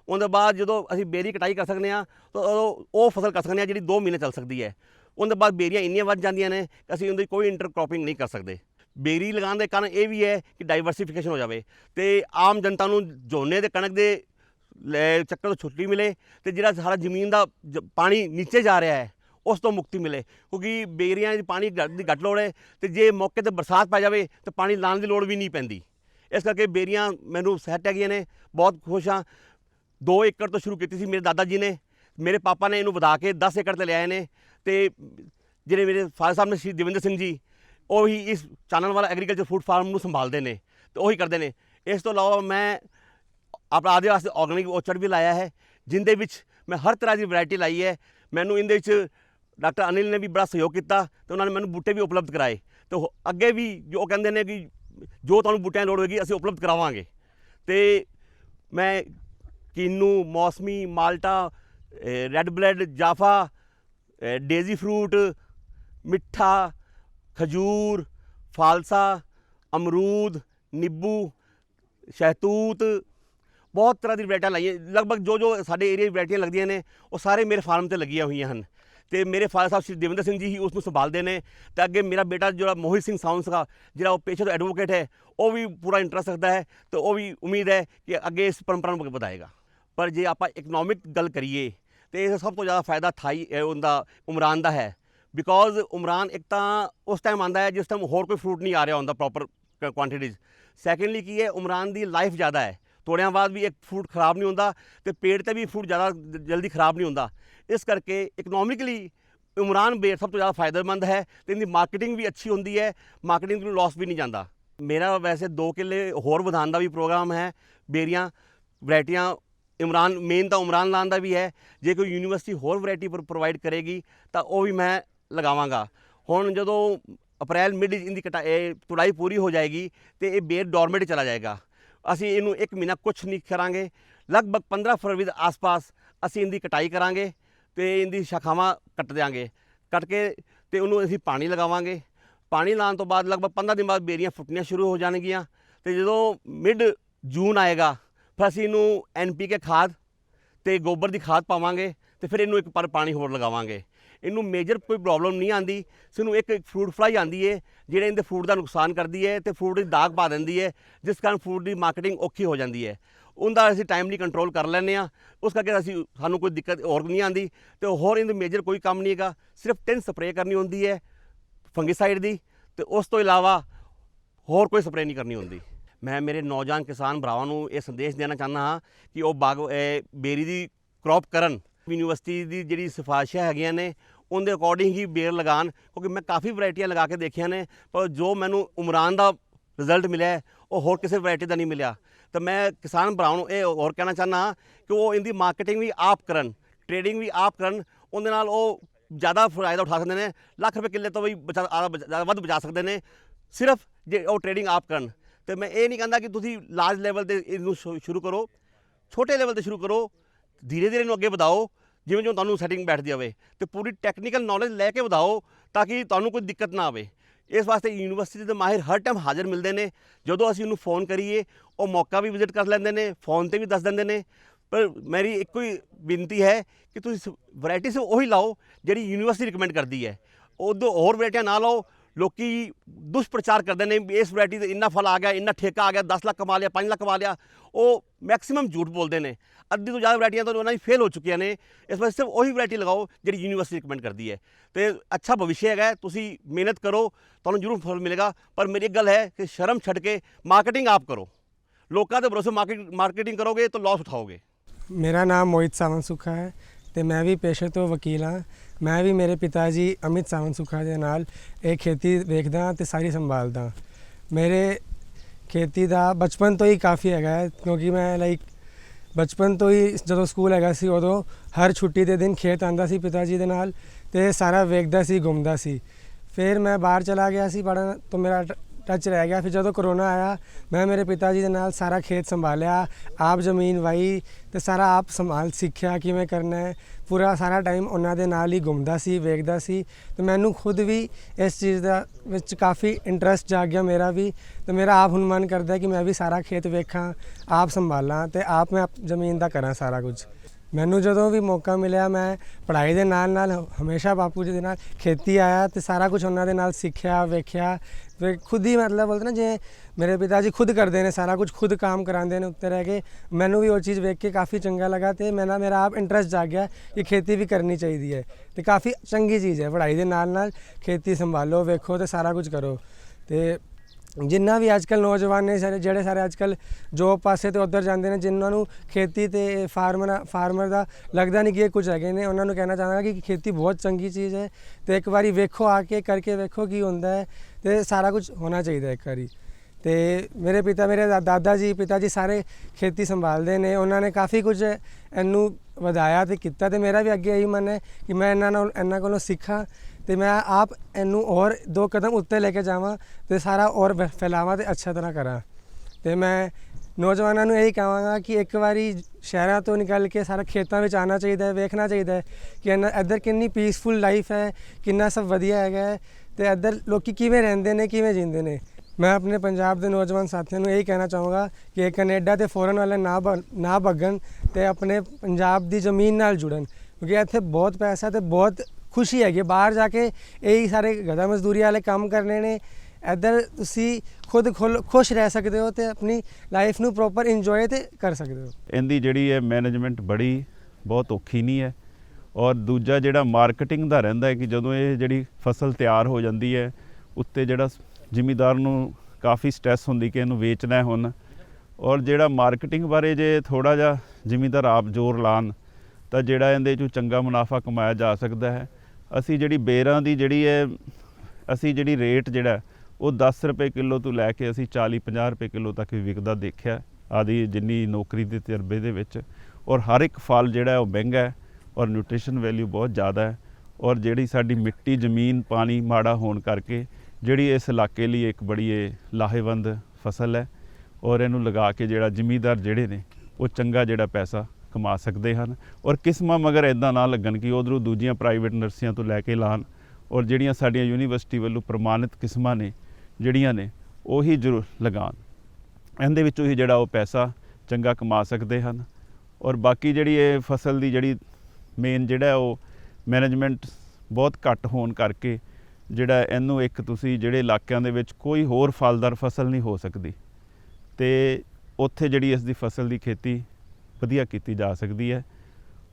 [SPEAKER 2] ਉਹਦੇ ਬਾਅਦ ਜਦੋਂ ਅਸੀਂ ਬੇਰੀ ਕਟਾਈ ਕਰ ਸਕਦੇ ਹਾਂ, ਤਾਂ ਉਦੋਂ ਉਹ ਫਸਲ ਕਰ ਸਕਦੇ ਹਾਂ, ਜਿਹੜੀ 2 ਮਹੀਨੇ ਚੱਲ ਸਕਦੀ ਹੈ। ਉਹਦੇ ਬਾਅਦ ਬੇਰੀਆਂ ਇੰਨੀਆਂ ਵੱਧ ਜਾਂਦੀਆਂ ਨੇ ਕਿ ਅਸੀਂ ਉਹਦੀ ਕੋਈ ਇੰਟਰਕ੍ਰੋਪਿੰਗ ਨਹੀਂ ਕਰ ਸਕਦੇ। ਬੇਰੀ ਲਗਾਉਣ ਦੇ ਕਾਰਨ ਇਹ ਵੀ ਹੈ ਕਿ ਡਾਈਵਰਸਿਫਿਕੇਸ਼ਨ ਹੋ ਜਾਵੇ ਤੇ ਆਮ ਜਨਤਾ ਨੂੰ ਝੋਨੇ ਤੇ ਕਣਕ ਦੇ ਲੈ ਚੱਕਰ ਤੋਂ ਛੁੱਟੀ ਮਿਲੇ ਤੇ ਜਿਹੜਾ ਸਾਰਾ ਜ਼ਮੀਨ ਦਾ ਜ- ਪਾਣੀ ਨੀਚੇ ਜਾ ਰਿਹਾ ਹੈ, ਉਸ ਤੋਂ ਮੁਕਤੀ ਮਿਲੇ। ਕਿਉਂਕਿ ਬੇਰੀਆਂ 'ਚ ਪਾਣੀ ਦੀ ਘੱਟ ਲੋੜ ਹੈ ਤੇ ਜੇ ਮੌਕੇ ਤੇ ਬਰਸਾਤ ਪੈ ਜਾਵੇ ਤਾਂ ਪਾਣੀ ਲਾਉਣ ਦੀ ਲੋੜ ਵੀ ਨਹੀਂ ਪੈਂਦੀ। ਇਸ ਕਰਕੇ ਬੇਰੀਆਂ ਮੈਨੂੰ ਸੈੱਟ ਹੈਗੀਆਂ ਨੇ, ਬਹੁਤ ਖੁਸ਼ ਹਾਂ। 2 ਏਕੜ ਤੋਂ ਸ਼ੁਰੂ ਕੀਤੀ ਸੀ ਮੇਰੇ ਦਾਦਾ ਜੀ ਨੇ, ਮੇਰੇ ਪਾਪਾ ਨੇ ਇਹਨੂੰ ਵਧਾ ਕੇ 10 ਏਕੜ ਤੇ ਲਿਆਏ ਨੇ। ਤੇ ਜਿਹੜੇ ਮੇਰੇ ਫਾਦਰ ਸਾਹਿਬ ਨੇ ਸ਼੍ਰੀ ਦੇਵਿੰਦਰ ਸਿੰਘ ਜੀ, ਉਹੀ ਇਸ ਚਾਨਣ ਵਾਲਾ ਐਗਰੀਕਲਚਰ ਫੂਡ ਫਾਰਮ ਨੂੰ ਸੰਭਾਲਦੇ ਨੇ ਤੇ ਉਹੀ ਕਰਦੇ ਨੇ। ਇਸ ਤੋਂ ਇਲਾਵਾ ਮੈਂ ਆਪਣਾ ਆਦੇ ਵਾਸਤੇ ਆਰਗੈਨਿਕ ਓਚੜ ਵੀ ਲਾਇਆ ਹੈ, ਜਿੰਦੇ ਵਿੱਚ ਮੈਂ ਹਰ ਤਰ੍ਹਾਂ ਦੀ ਵੈਰਾਈਟੀ ਲਾਈ ਹੈ। ਮੈਨੂੰ ਇਹਦੇ ਵਿੱਚ ਡਾਕਟਰ ਅਨਿਲ ਨੇ ਵੀ ਬੜਾ ਸਹਿਯੋਗ ਕੀਤਾ ਤੇ ਉਹਨਾਂ ਨੇ ਮੈਨੂੰ ਬੂਟੇ ਵੀ ਉਪਲਬਧ ਕਰਾਏ। ਤੇ ਉਹ ਅੱਗੇ ਵੀ ਜੋ ਕਹਿੰਦੇ ਨੇ ਕਿ ਜੋ ਤੁਹਾਨੂੰ ਬੂਟਿਆਂ ਦੀ ਲੋੜ ਹੋਏਗੀ, ਅਸੀਂ ਉਪਲਬਧ ਕਰਾਵਾਂਗੇ। ਤੇ ਮੈਂ ਕੀਨੂ, ਮੌਸਮੀ, Malta red blood Jaffa Daisy fruit, ਮਿੱਠਾ, ਖਜੂਰ, ਫਾਲਸਾ, ਅਮਰੂਦ, ਨਿੰਬੂ, ਸ਼ਹਿਤੂਤ, ਬਹੁਤ ਤਰ੍ਹਾਂ ਦੀ ਵੈਰਾਈਟੀਆਂ ਲਾਈਆਂ। ਲਗਭਗ ਜੋ ਜੋ ਸਾਡੇ ਏਰੀਆ ਦੀ ਵੈਰਾਈਟੀਆਂ ਲੱਗਦੀਆਂ ਨੇ, ਉਹ ਸਾਰੇ ਮੇਰੇ ਫਾਰਮ ਤੇ ਲੱਗੀਆਂ ਹੋਈਆਂ ਹਨ। ਤੇ ਮੇਰੇ ਫਾਦਰ ਸਾਹਿਬ ਸ਼੍ਰੀ ਦੇਵਿੰਦਰ ਸਿੰਘ ਜੀ ਹੀ ਉਸ ਨੂੰ ਸੰਭਾਲਦੇ ਨੇ। ਤੇ ਅੱਗੇ ਮੇਰਾ ਬੇਟਾ ਜਿਹੜਾ ਮੋਹਿਤ ਸਿੰਘ ਸਾਉਂਸ ਦਾ ਜਿਹੜਾ ਉਹ ਪੇਸ਼ੇ ਤੋਂ ਐਡਵੋਕੇਟ ਹੈ, ਉਹ ਵੀ ਪੂਰਾ ਇੰਟਰਸਟ ਰੱਖਦਾ ਹੈ। ਤੇ ਉਹ ਵੀ ਉਮੀਦ ਹੈ ਕਿ ਅੱਗੇ ਇਸ ਪਰੰਪਰਾ ਨੂੰ ਵਧਾਏਗਾ। ਪਰ ਜੇ ਆਪਾਂ ਇਕਨੋਮਿਕ ਗੱਲ ਕਰੀਏ ਤੇ ਇਹ ਸਭ ਤੋਂ ਜ਼ਿਆਦਾ ਫਾਇਦਾ ਥਾਈ, ਇਹ ਉਹਦਾ ਉਮਰਾਨ ਦਾ ਹੈ। ਬਿਕੋਜ਼ ਉਮਰਾਨ ਇੱਕ ਤਾਂ ਉਸ ਟਾਈਮ ਆਂਦਾ ਹੈ ਜਿਸ ਟਾਈਮ ਹੋਰ ਕੋਈ ਫਰੂਟ ਨਹੀਂ ਆ ਰਿਹਾ ਹੁੰਦਾ ਪ੍ਰੋਪਰ ਕੁਆਂਟੀਟੀਜ਼ ਸੈਕੰਡਲੀ ਕੀ ਹੈ, ਉਮਰਾਨ ਦੀ ਲਾਈਫ ਜ਼ਿਆਦਾ ਹੈ। ਤੋੜਿਆਂ ਬਾਅਦ ਵੀ ਇੱਕ ਫਰੂਟ ਖਰਾਬ ਨਹੀਂ ਹੁੰਦਾ ਤੇ ਪੇਟ ਤੇ ਵੀ ਫਰੂਟ ਜ਼ਿਆਦਾ ਜਲਦੀ ਖਰਾਬ ਨਹੀਂ ਹੁੰਦਾ। ਇਸ ਕਰਕੇ ਇਕਨੋਮਿਕਲੀ ਉਮਰਾਨ ਬੇਰ ਸਭ ਤੋਂ ਜ਼ਿਆਦਾ ਫਾਇਦੇਮੰਦ ਹੈ ਤੇ ਇਹਦੀ ਮਾਰਕੀਟਿੰਗ ਵੀ ਅੱਛੀ ਹੁੰਦੀ ਹੈ ਮਾਰਕੀਟਿੰਗ ਨੂੰ ਲਾਸ ਵੀ ਨਹੀਂ ਜਾਂਦਾ। ਮੇਰਾ ਵੈਸੇ 2 ਕਿੱਲੇ ਹੋਰ ਵਧਾਉਣ ਦਾ ਵੀ ਪ੍ਰੋਗਰਾਮ ਹੈ, ਬੇਰੀਆਂ, ਵੈਰਾਈਟੀਆਂ ਇਮਰਾਨ ਮੇਨ ਤਾਂ ਉਮਰਾਨ ਲਾਉਣ ਦਾ ਵੀ ਹੈ। ਜੇ ਕੋਈ ਯੂਨੀਵਰਸਿਟੀ ਹੋਰ ਵੈਰਾਈਟੀ ਪ੍ਰੋਵਾਈਡ ਕਰੇਗੀ, ਤਾਂ ਉਹ ਵੀ ਮੈਂ ਲਗਾਵਾਂਗਾ। ਹੁਣ ਜਦੋਂ ਅਪ੍ਰੈਲ ਮਿਡ ਇਹਦੀ ਕਟਾਈ ਇਹ ਤੁੜਾਈ ਪੂਰੀ ਹੋ ਜਾਏਗੀ ਤੇ ਇਹ ਬੇਰ ਡੋਰਮੇਟ ਚਲਾ ਜਾਏਗਾ। ਅਸੀਂ ਇਹਨੂੰ ਇੱਕ ਮਹੀਨਾ ਕੁਝ ਨਹੀਂ ਕਰਾਂਗੇ। ਲਗਭਗ 15 ਫਰਵਰੀ ਦੇ ਆਸ-ਪਾਸ ਅਸੀਂ ਇਹਦੀ ਕਟਾਈ ਕਰਾਂਗੇ ਤੇ ਇਹਦੀ ਸ਼ਾਖਾਵਾਂ ਕੱਟ ਦਿਆਂਗੇ। ਕੱਟ ਕੇ ਤੇ ਉਹਨੂੰ ਅਸੀਂ ਪਾਣੀ ਲਗਾਵਾਂਗੇ। ਪਾਣੀ ਲਾਉਣ ਤੋਂ ਬਾਅਦ ਲਗਭਗ 15 ਦਿਨ ਬਾਅਦ ਬੇਰੀਆਂ ਫੁੱਟਣੀਆਂ ਸ਼ੁਰੂ ਹੋ ਜਾਣਗੀਆਂ ਤੇ ਜਦੋਂ ਮਿਡ ਜੂਨ ਆਏਗਾ ਫਿਰ ਅਸੀਂ ਇਹਨੂੰ ਐਨਪੀਕੇ ਖਾਦ ਤੇ ਗੋਬਰ ਦੀ ਖਾਦ ਪਾਵਾਂਗੇ ਤੇ ਫਿਰ ਇਹਨੂੰ ਇੱਕ ਪਰ ਪਾਣੀ ਹੋਰ ਲਗਾਵਾਂਗੇ। ਇਹਨੂੰ ਮੇਜਰ ਕੋਈ ਪ੍ਰੋਬਲਮ ਨਹੀਂ ਆਂਦੀ ਸਿਰਫ ਇੱਕ ਫਰੂਟ ਫਲਾਈ ਆਂਦੀ ਹੈ ਜਿਹੜੇ ਇਹਦੇ ਫਰੂਟ ਦਾ ਨੁਕਸਾਨ ਕਰਦੀ ਹੈ ਤੇ ਫਰੂਟ ਦੀ ਦਾਗ ਪਾ ਦਿੰਦੀ ਹੈ ਜਿਸ ਕਾਰਨ ਫਰੂਟ ਦੀ ਮਾਰਕੀਟਿੰਗ ਔਖੀ ਹੋ ਜਾਂਦੀ ਹੈ ਉਹਦਾ ਅਸੀਂ ਟਾਈਮਲੀ ਕੰਟਰੋਲ ਕਰ ਲੈਂਦੇ ਆ ਉਸ ਕਰਕੇ ਅਸੀਂ, ਸਾਨੂੰ ਕੋਈ ਦਿੱਕਤ ਹੋਰ ਨਹੀਂ ਆਂਦੀ ਤੇ ਹੋਰ ਇਹਦੇ ਮੇਜਰ ਕੋਈ ਕੰਮ ਨਹੀਂ ਹੈਗਾ। ਸਿਰਫ ਤਿੰਨ ਸਪਰੇਅ ਕਰਨੀ ਹੁੰਦੀ ਹੈ ਫੰਗੀਸਾਈਡ ਦੀ ਤੇ ਉਸ ਤੋਂ ਇਲਾਵਾ ਹੋਰ ਕੋਈ ਸਪਰੇਅ ਨਹੀਂ ਕਰਨੀ ਹੁੰਦੀ। ਮੈਂ ਮੇਰੇ ਨੌਜਵਾਨ ਕਿਸਾਨ ਭਰਾਵਾਂ ਨੂੰ ਇਹ ਸੰਦੇਸ਼ ਦੇਣਾ ਚਾਹੁੰਦਾ ਹਾਂ ਕਿ ਉਹ ਬਾਗ ਬੇਰੀ ਦੀ ਕ੍ਰੌਪ ਕਰਨ। ਯੂਨੀਵਰਸਿਟੀ ਦੀ ਜਿਹੜੀ ਸਿਫਾਰਿਸ਼ਾਂ ਹੈਗੀਆਂ ਨੇ, ਉਹਦੇ ਅਕੋਰਡਿੰਗ ਹੀ ਬੇਰ ਲਗਾਉਣ, ਕਿਉਂਕਿ ਮੈਂ ਕਾਫੀ ਵੈਰਾਈਟੀਆਂ ਲਗਾ ਕੇ ਦੇਖੀਆਂ ਨੇ, ਪਰ ਜੋ ਮੈਨੂੰ ਉਮਰਾਨ ਦਾ ਰਿਜ਼ਲਟ ਮਿਲਿਆ ਉਹ ਹੋਰ ਕਿਸੇ ਵੈਰਾਈਟੀ ਦਾ ਨਹੀਂ ਮਿਲਿਆ। ਤਾਂ ਮੈਂ ਕਿਸਾਨ ਭਰਾਵਾਂ ਨੂੰ ਇਹ ਹੋਰ ਕਹਿਣਾ ਚਾਹੁੰਦਾ ਹਾਂ ਕਿ ਉਹ ਇਹਦੀ ਮਾਰਕੀਟਿੰਗ ਵੀ ਆਪ ਕਰਨ ਟ੍ਰੇਡਿੰਗ ਵੀ ਆਪ ਕਰਨ, ਉਹਦੇ ਨਾਲ ਉਹ ਜ਼ਿਆਦਾ ਫਾਇਦਾ ਉਠਾ ਸਕਦੇ ਨੇ, ਲੱਖ ਰੁਪਏ ਕਿੱਲੇ ਤੋਂ ਵੀ ਬਚਾ ਆ- ਬਚਾ- ਵੱਧ ਬਚਾ ਸਕਦੇ ਨੇ, ਸਿਰਫ ਜੇ ਉਹ ਟ੍ਰੇਡਿੰਗ ਆਪ ਕਰਨ। ਤੇ ਮੈਂ ਇਹ ਨਹੀਂ ਕਹਿੰਦਾ ਕਿ ਤੁਸੀਂ ਲਾਰਜ ਲੈਵਲ ਤੇ ਇਹਨੂੰ ਸ਼ੁ- ਸ਼ੁਰੂ ਕਰੋ। ਛੋਟੇ ਲੈਵਲ ਤੇ ਸ਼ੁਰੂ ਕਰੋ। ਧੀਰੇ ਧੀਰੇ ਇਹਨੂੰ ਅੱਗੇ ਵਧਾਓ। ਜਿਵੇਂ ਜਿਵੇਂ ਤੁਹਾਨੂੰ ਸੈਟਿੰਗ ਬੈਠਦੀ ਹੋਵੇ ਤੇ ਪੂਰੀ ਟੈਕਨੀਕਲ ਨੌਲੇਜ ਲੈ ਕੇ ਵਧਾਓ ਤਾਂ ਕਿ ਤੁਹਾਨੂੰ ਕੋਈ ਦਿੱਕਤ ਨਾ ਆਵੇ। ਇਸ ਵਾਸਤੇ ਯੂਨੀਵਰਸਿਟੀ ਦੇ ਮਾਹਿਰ ਹਰ ਟਾਈਮ ਹਾਜ਼ਰ ਮਿਲਦੇ ਨੇ। ਜਦੋਂ ਅਸੀਂ ਉਹਨੂੰ ਫੋਨ ਕਰੀਏ, ਉਹ ਮੌਕਾ ਵੀ ਵਿਜ਼ਿਟ ਕਰ ਲੈਂਦੇ ਨੇ ਫੋਨ ਤੇ ਵੀ ਦੱਸ ਦਿੰਦੇ ਨੇ। ਪਰ ਮੇਰੀ ਇੱਕੋ ਹੀ ਬੇਨਤੀ ਹੈ ਕਿ ਤੁਸੀਂ ਵੈਰਾਈਟੀ ਸਿਰਫ ਉਹੀ ਲਾਓ ਜਿਹੜੀ ਯੂਨੀਵਰਸਿਟੀ ਰਿਕਮੈਂਡ ਕਰਦੀ ਹੈ। ਉਦੋਂ ਹੋਰ ਵੈਰਾਈਟੀਆਂ ਨਾ ਲਾਓ। ਲੋਕੀ ਦੁਸ਼ਪ੍ਰਚਾਰ ਕਰਦੇ ਨੇ ਵੀ ਇਸ ਵੈਰਾਈਟੀ ਤੇ ਇੰਨਾ ਫਲ ਆ ਗਿਆ, ਇੰਨਾ ਠੇਕਾ ਆ ਗਿਆ 10 ਲੱਖ ਕਮਾ ਲਿਆ 5 ਲੱਖ ਕਮਾ ਲਿਆ, ਉਹ ਮੈਕਸਿਮਮ ਝੂਠ ਬੋਲਦੇ ਨੇ। ਅੱਧੀ ਤੋਂ ਜ਼ਿਆਦਾ ਵੈਰਾਈਟੀਆਂ ਤਾਂ ਉਹਨਾਂ ਦੀ ਫੇਲ ਹੋ ਚੁੱਕੀਆਂ ਨੇ। ਇਸ ਵਾਸਤੇ ਸਿਰਫ ਉਹੀ ਵੈਰਾਈਟੀ ਲਗਾਓ ਜਿਹੜੀ ਯੂਨੀਵਰਸਿਟੀ ਰਿਕਮੈਂਡ ਕਰਦੀ ਹੈ। ਤੇ ਅੱਛਾ ਭਵਿੱਖ ਹੈਗਾ, ਤੁਸੀਂ ਮਿਹਨਤ ਕਰੋ, ਤੁਹਾਨੂੰ ਜ਼ਰੂਰ ਫਲ ਮਿਲੇਗਾ, ਪਰ ਮੇਰੀ ਇੱਕ ਗੱਲ ਹੈ ਕਿ ਸ਼ਰਮ ਛੱਡ ਕੇ ਮਾਰਕੀਟਿੰਗ ਆਪ ਕਰੋ। ਲੋਕਾਂ ਦੇ ਭਰੋਸੇ ਮਾਰਕੀਟ ਮਾਰਕੀਟਿੰਗ ਕਰੋਗੇ ਤਾਂ ਲਾਸ ਉਠਾਓਗੇ।
[SPEAKER 4] ਮੇਰਾ ਨਾਮ ਮੋਹਿਤ ਸਾਵੰਤ ਸੁੱਖਾ ਹੈ। ਤੇ ਮੈਂ ਵੀ ਪੇਸ਼ੇ ਤੋਂ ਵਕੀਲ ਹਾਂ। ਮੈਂ ਵੀ ਮੇਰੇ ਪਿਤਾ ਜੀ ਅਮਿਤ ਸਾਵੰਤ ਸੁੱਖਾ ਦੇ ਨਾਲ ਇਹ ਖੇਤੀ ਵੇਖਦਾ ਤੇ ਸਾਰੀ ਸੰਭਾਲਦਾ ਮੇਰੇ ਖੇਤੀ ਦਾ ਬਚਪਨ ਤੋਂ ਹੀ ਕਾਫੀ ਹੈਗਾ ਹੈ, ਕਿਉਂਕਿ ਮੈਂ ਲਾਈਕ ਬਚਪਨ ਤੋਂ ਹੀ ਜਦੋਂ ਸਕੂਲ ਹੈਗਾ ਸੀ ਉਦੋਂ ਹਰ ਛੁੱਟੀ ਦੇ ਦਿਨ ਖੇਤ ਆਂਦਾ ਸੀ ਪਿਤਾ ਜੀ ਦੇ ਨਾਲ ਤੇ ਸਾਰਾ ਵੇਖਦਾ ਸੀ, ਘੁੰਮਦਾ ਸੀ। ਫਿਰ ਮੈਂ ਬਾਹਰ ਚਲਾ ਗਿਆ ਸੀ ਪੜ੍ਹਨ, ਤੋਂ ਮੇਰਾ ਟ- ਟੱਚ ਰਹਿ ਗਿਆ। ਫਿਰ ਜਦੋਂ ਕਰੋਨਾ ਆਇਆ, ਮੈਂ ਮੇਰੇ ਪਿਤਾ ਜੀ ਦੇ ਨਾਲ ਸਾਰਾ ਖੇਤ ਸੰਭਾਲਿਆ, ਆਪ ਜ਼ਮੀਨ ਵਾਈ ਤੇ ਸਾਰਾ ਆਪ ਸੰਭਾਲ ਸਿੱਖਿਆ, ਕਿਵੇਂ ਕਰਨਾ ਹੈ। ਪੂਰਾ ਸਾਰਾ ਟਾਈਮ ਉਹਨਾਂ ਦੇ ਨਾਲ ਹੀ ਘੁੰਮਦਾ ਸੀ, ਵੇਖਦਾ ਸੀ। ਤੇ ਮੈਨੂੰ ਖੁਦ ਵੀ ਇਸ ਚੀਜ਼ ਦਾ ਵਿੱਚ ਕਾਫੀ ਇੰਟਰਸਟ ਜਾਗ ਗਿਆ ਮੇਰਾ ਵੀ। ਤੇ ਮੇਰਾ ਆਪ ਹੁਣ ਮਨ ਕਰਦਾ ਕਿ ਮੈਂ ਵੀ ਸਾਰਾ ਖੇਤ ਵੇਖਾਂ, ਆਪ ਸੰਭਾਲਾਂ ਤੇ ਆਪ ਮੈਂ ਜ਼ਮੀਨ ਦਾ ਕਰਾਂ ਸਾਰਾ ਕੁਝ। ਮੈਨੂੰ ਜਦੋਂ ਵੀ ਮੌਕਾ ਮਿਲਿਆ, ਮੈਂ ਪੜ੍ਹਾਈ ਦੇ ਨਾਲ ਨਾਲ ਹਮੇਸ਼ਾ ਬਾਪੂ ਜੀ ਦੇ ਨਾਲ ਖੇਤੀ ਆਇਆ ਤੇ ਸਾਰਾ ਕੁਝ ਉਹਨਾਂ ਦੇ ਨਾਲ ਸਿੱਖਿਆ, ਵੇਖਿਆ। ਤੇ ਖੁਦ ਹੀ ਮਤਲਬ ਬੋਲਦੇ ਨਾ ਜੇ ਮੇਰੇ ਪਿਤਾ ਜੀ ਖੁਦ ਕਰਦੇ ਨੇ, ਸਾਰਾ ਕੁਝ ਖੁਦ ਕੰਮ ਕਰਾਉਂਦੇ ਨੇ ਉੱਤੇ ਰਹਿ ਕੇ। ਮੈਨੂੰ ਵੀ ਉਹ ਚੀਜ਼ ਵੇਖ ਕੇ ਕਾਫੀ ਚੰਗਾ ਲੱਗਾ ਤੇ ਮੇਰਾ ਮੇਰਾ ਆਪ ਇੰਟਰਸਟ ਜਾਗ ਗਿਆ ਕਿ ਖੇਤੀ ਵੀ ਕਰਨੀ ਚਾਹੀਦੀ ਹੈ। ਤੇ ਕਾਫੀ ਚੰਗੀ ਚੀਜ਼ ਹੈ, ਪੜ੍ਹਾਈ ਦੇ ਨਾਲ ਨਾਲ ਖੇਤੀ ਸੰਭਾਲੋ, ਵੇਖੋ ਤੇ ਸਾਰਾ ਕੁਝ ਕਰੋ। ਤੇ ਜਿੰਨਾ ਵੀ ਅੱਜਕੱਲ ਨੌਜਵਾਨ ਨੇ ਸਾਰੇ, ਜਿਹੜੇ ਸਾਰੇ ਅੱਜਕੱਲ ਜੋਬ ਪਾਸੇ ਤੇ ਉੱਧਰ ਜਾਂਦੇ ਨੇ, ਜਿਨ੍ਹਾਂ ਨੂੰ ਖੇਤੀ ਤੇ ਫਾਰਮਰ ਫਾਰਮਰ ਦਾ ਲੱਗਦਾ ਨਹੀਂ ਕਿ ਇਹ ਕੁਝ ਹੈਗੇ ਨੇ, ਉਹਨਾਂ ਨੂੰ ਕਹਿਣਾ ਚਾਹਾਂਗਾ ਕਿ ਖੇਤੀ ਬਹੁਤ ਚੰਗੀ ਚੀਜ਼ ਹੈ। ਤੇ ਇੱਕ ਵਾਰੀ ਵੇਖੋ ਆ ਕੇ, ਕਰਕੇ ਵੇਖੋ ਕੀ ਹੁੰਦਾ ਹੈ। ਤੇ ਸਾਰਾ ਕੁਝ ਹੋਣਾ ਚਾਹੀਦਾ ਇੱਕ ਵਾਰੀ। ਤੇ ਮੇਰੇ ਪਿਤਾ, ਮੇਰੇ ਦਾ- ਦਾਦਾ ਜੀ, ਪਿਤਾ ਜੀ ਸਾਰੇ ਖੇਤੀ ਸੰਭਾਲਦੇ ਨੇ। ਉਹਨਾਂ ਨੇ ਕਾਫੀ ਕੁਝ ਇਹਨੂੰ ਵਧਾਇਆ ਤੇ ਕੀਤਾ ਤੇ ਮੇਰਾ ਵੀ ਅੱਗੇ ਇਹੀ ਮਨ ਹੈ ਕਿ ਮੈਂ ਇਹਨਾਂ ਨਾਲ, ਇਹਨਾਂ ਕੋਲੋਂ ਸਿੱਖਾਂ ਤੇ ਮੈਂ ਆਪ ਇਹਨੂੰ ਹੋਰ ਦੋ ਕਦਮ ਉੱਤੇ ਲੈ ਕੇ ਜਾਵਾਂ ਤੇ ਸਾਰਾ ਹੋਰ ਫੈਲਾਵਾਂ ਤੇ ਅੱਛਾ ਤਰ੍ਹਾਂ ਕਰਾਂ। ਤੇ ਮੈਂ ਨੌਜਵਾਨਾਂ ਨੂੰ ਇਹੀ ਕਹਾਂਗਾ ਕਿ ਇੱਕ ਵਾਰੀ ਸ਼ਹਿਰਾਂ ਤੋਂ ਨਿਕਲ ਕੇ ਸਾਰਾ ਖੇਤਾਂ ਵਿੱਚ ਆਉਣਾ ਚਾਹੀਦਾ ਹੈ, ਵੇਖਣਾ ਚਾਹੀਦਾ ਹੈ ਕਿ ਇਹਨਾਂ- ਇੱਧਰ ਕਿੰਨੀ ਪੀਸਫੁਲ ਲਾਈਫ ਹੈ, ਕਿੰਨਾ ਸਭ ਵਧੀਆ ਹੈਗਾ ਹੈ। ਤੇ ਇੱਧਰ ਲੋਕੀ ਕਿਵੇਂ ਰਹਿੰਦੇ ਨੇ, ਕਿਵੇਂ ਜਿੰਦੇ ਨੇ? ਮੈਂ ਆਪਣੇ ਪੰਜਾਬ ਦੇ ਨੌਜਵਾਨ ਸਾਥੀਆਂ ਨੂੰ ਇਹੀ ਕਹਿਣਾ ਚਾਹੂੰਗਾ ਕਿ ਇਹ ਕੈਨੇਡਾ ਤੇ ਫੋਰਨ ਵਾਲੇ ਨਾ ਬ- ਨਾ ਭੱਗਣ ਤੇ ਆਪਣੇ ਪੰਜਾਬ ਦੀ ਜ਼ਮੀਨ ਨਾਲ ਜੁੜਨ, ਕਿਉਂਕਿ ਇੱਥੇ ਬਹੁਤ ਪੈਸਾ ਤੇ ਬਹੁਤ ਖੁਸ਼ੀ ਹੈਗੀ ਹੈ। ਬਾਹਰ ਜਾ ਕੇ ਇਹੀ ਸਾਰੇ ਗਧਾ ਮਜ਼ਦੂਰੀ ਵਾਲੇ ਕੰਮ ਕਰਨੇ ਨੇ। ਇੱਧਰ ਤੁਸੀਂ ਖੁਦ ਖੁੱਲ, ਖੁਸ਼ ਰਹਿ ਸਕਦੇ ਹੋ ਤੇ ਆਪਣੀ ਲਾਈਫ ਨੂੰ ਪ੍ਰੋਪਰ ਇੰਜੋਏ ਤੇ ਕਰ ਸਕਦੇ ਹੋ।
[SPEAKER 3] ਇਹਦੀ ਜਿਹੜੀ ਹੈ ਮੈਨੇਜਮੈਂਟ ਬੜੀ, ਬਹੁਤ ਔਖੀ ਨਹੀਂ ਹੈ। ਔਰ ਦੂਜਾ ਜਿਹੜਾ ਮਾਰਕੀਟਿੰਗ ਦਾ ਰਹਿੰਦਾ ਹੈ ਕਿ ਜਦੋਂ ਇਹ ਜਿਹੜੀ ਫਸਲ ਤਿਆਰ ਹੋ ਜਾਂਦੀ ਹੈ, ਉੱਤੇ ਜਿਹੜਾ ਜ਼ਿਮੀਦਾਰ ਨੂੰ ਕਾਫੀ ਸਟ੍ਰੈਸ ਹੁੰਦੀ ਕਿ ਇਹਨੂੰ ਵੇਚਣਾ ਹੈ ਹੁਣ। ਔਰ ਜਿਹੜਾ ਮਾਰਕੀਟਿੰਗ ਬਾਰੇ ਜੇ ਥੋੜਾ ਜਿਹਾ ਜ਼ਿਮੀਦਾਰ ਆਪ ਜ਼ੋਰ ਲਾਣ, ਤਾਂ ਜਿਹੜਾ ਇਹਦੇ ਚੋਂ ਚੰਗਾ ਮੁਨਾਫਾ ਕਮਾਇਆ ਜਾ ਸਕਦਾ ਹੈ। ਅਸੀਂ ਜਿਹੜੀ ਬੇਰਾਂ ਦੀ ਜਿਹੜੀ ਹੈ ਅਸੀਂ ਜਿਹੜੀ ਰੇਟ ਜਿਹੜਾ ਉਹ 10 ਰੁਪਏ ਕਿਲੋ ਤੋਂ ਲੈ ਕੇ ਅਸੀਂ 40 50 ਰੁਪਏ ਕਿਲੋ ਤੱਕ ਵੀ ਵਿਕਦਾ ਦੇਖਿਆ, ਆਦੀ ਜਿੰਨੀ ਨੌਕਰੀ ਦੇ ਤਜਰਬੇ ਦੇ ਵਿੱਚ। ਔਰ ਹਰ ਇੱਕ ਫਲ ਜਿਹੜਾ ਉਹ ਮਹਿੰਗਾ ਹੈ। ਔਰ ਨਿਊਟ੍ਰੀਸ਼ਨ ਵੈਲਿਊ ਬਹੁਤ ਜ਼ਿਆਦਾ ਹੈ ਔਰ ਜਿਹੜੀ ਸਾਡੀ ਮਿੱਟੀ, ਜ਼ਮੀਨ, ਪਾਣੀ ਮਾੜਾ ਹੋਣ ਕਰਕੇ ਜਿਹੜੀ ਇਸ ਇਲਾਕੇ ਲਈ ਇੱਕ ਬੜੀ ਇਹ ਲਾਹੇਵੰਦ ਫਸਲ ਹੈ ਔਰ ਇਹਨੂੰ ਲਗਾ ਕੇ ਜਿਹੜਾ ਜ਼ਿਮੀਦਾਰ ਜਿਹੜੇ ਨੇ, ਉਹ ਚੰਗਾ ਜਿਹੜਾ ਪੈਸਾ ਕਮਾ ਸਕਦੇ ਹਨ ਔਰ ਕਿਸਮਾਂ ਮਗਰ ਇਦਾਂ ਨਾ ਲੱਗਣ ਕਿ ਉਧਰੋਂ ਦੂਜੀਆਂ ਪ੍ਰਾਈਵੇਟ ਨਰਸੀਆਂ ਤੋਂ ਲੈ ਕੇ ਲਾਣ ਔਰ ਜਿਹੜੀਆਂ ਸਾਡੀਆਂ ਯੂਨੀਵਰਸਿਟੀ ਵੱਲੋਂ ਪ੍ਰਮਾਣਿਤ ਕਿਸਮਾਂ ਨੇ, ਜਿਹੜੀਆਂ ਨੇ, ਉਹੀ ਜ਼ਰੂਰ ਲਗਾਉਣ। ਇਹਦੇ ਵਿੱਚੋਂ ਹੀ ਜਿਹੜਾ ਉਹ ਪੈਸਾ ਚੰਗਾ ਕਮਾ ਸਕਦੇ ਹਨ ਔਰ ਬਾਕੀ ਜਿਹੜੀ ਇਹ ਫਸਲ ਦੀ ਜਿਹੜੀ ਮੇਨ ਜਿਹੜਾ ਉਹ ਮੈਨੇਜਮੈਂਟ ਬਹੁਤ ਘੱਟ ਹੋਣ ਕਰਕੇ ਜਿਹੜਾ ਇਹਨੂੰ ਇੱਕ ਤੁਸੀਂ ਜਿਹੜੇ ਇਲਾਕਿਆਂ ਦੇ ਵਿੱਚ ਕੋਈ ਹੋਰ ਫਲਦਾਰ ਫਸਲ ਨਹੀਂ ਹੋ ਸਕਦੀ ਤੇ ਉੱਥੇ ਜਿਹੜੀ ਇਸ ਦੀ ਫਸਲ ਦੀ ਖੇਤੀ ਵਧੀਆ ਕੀਤੀ ਜਾ ਸਕਦੀ ਹੈ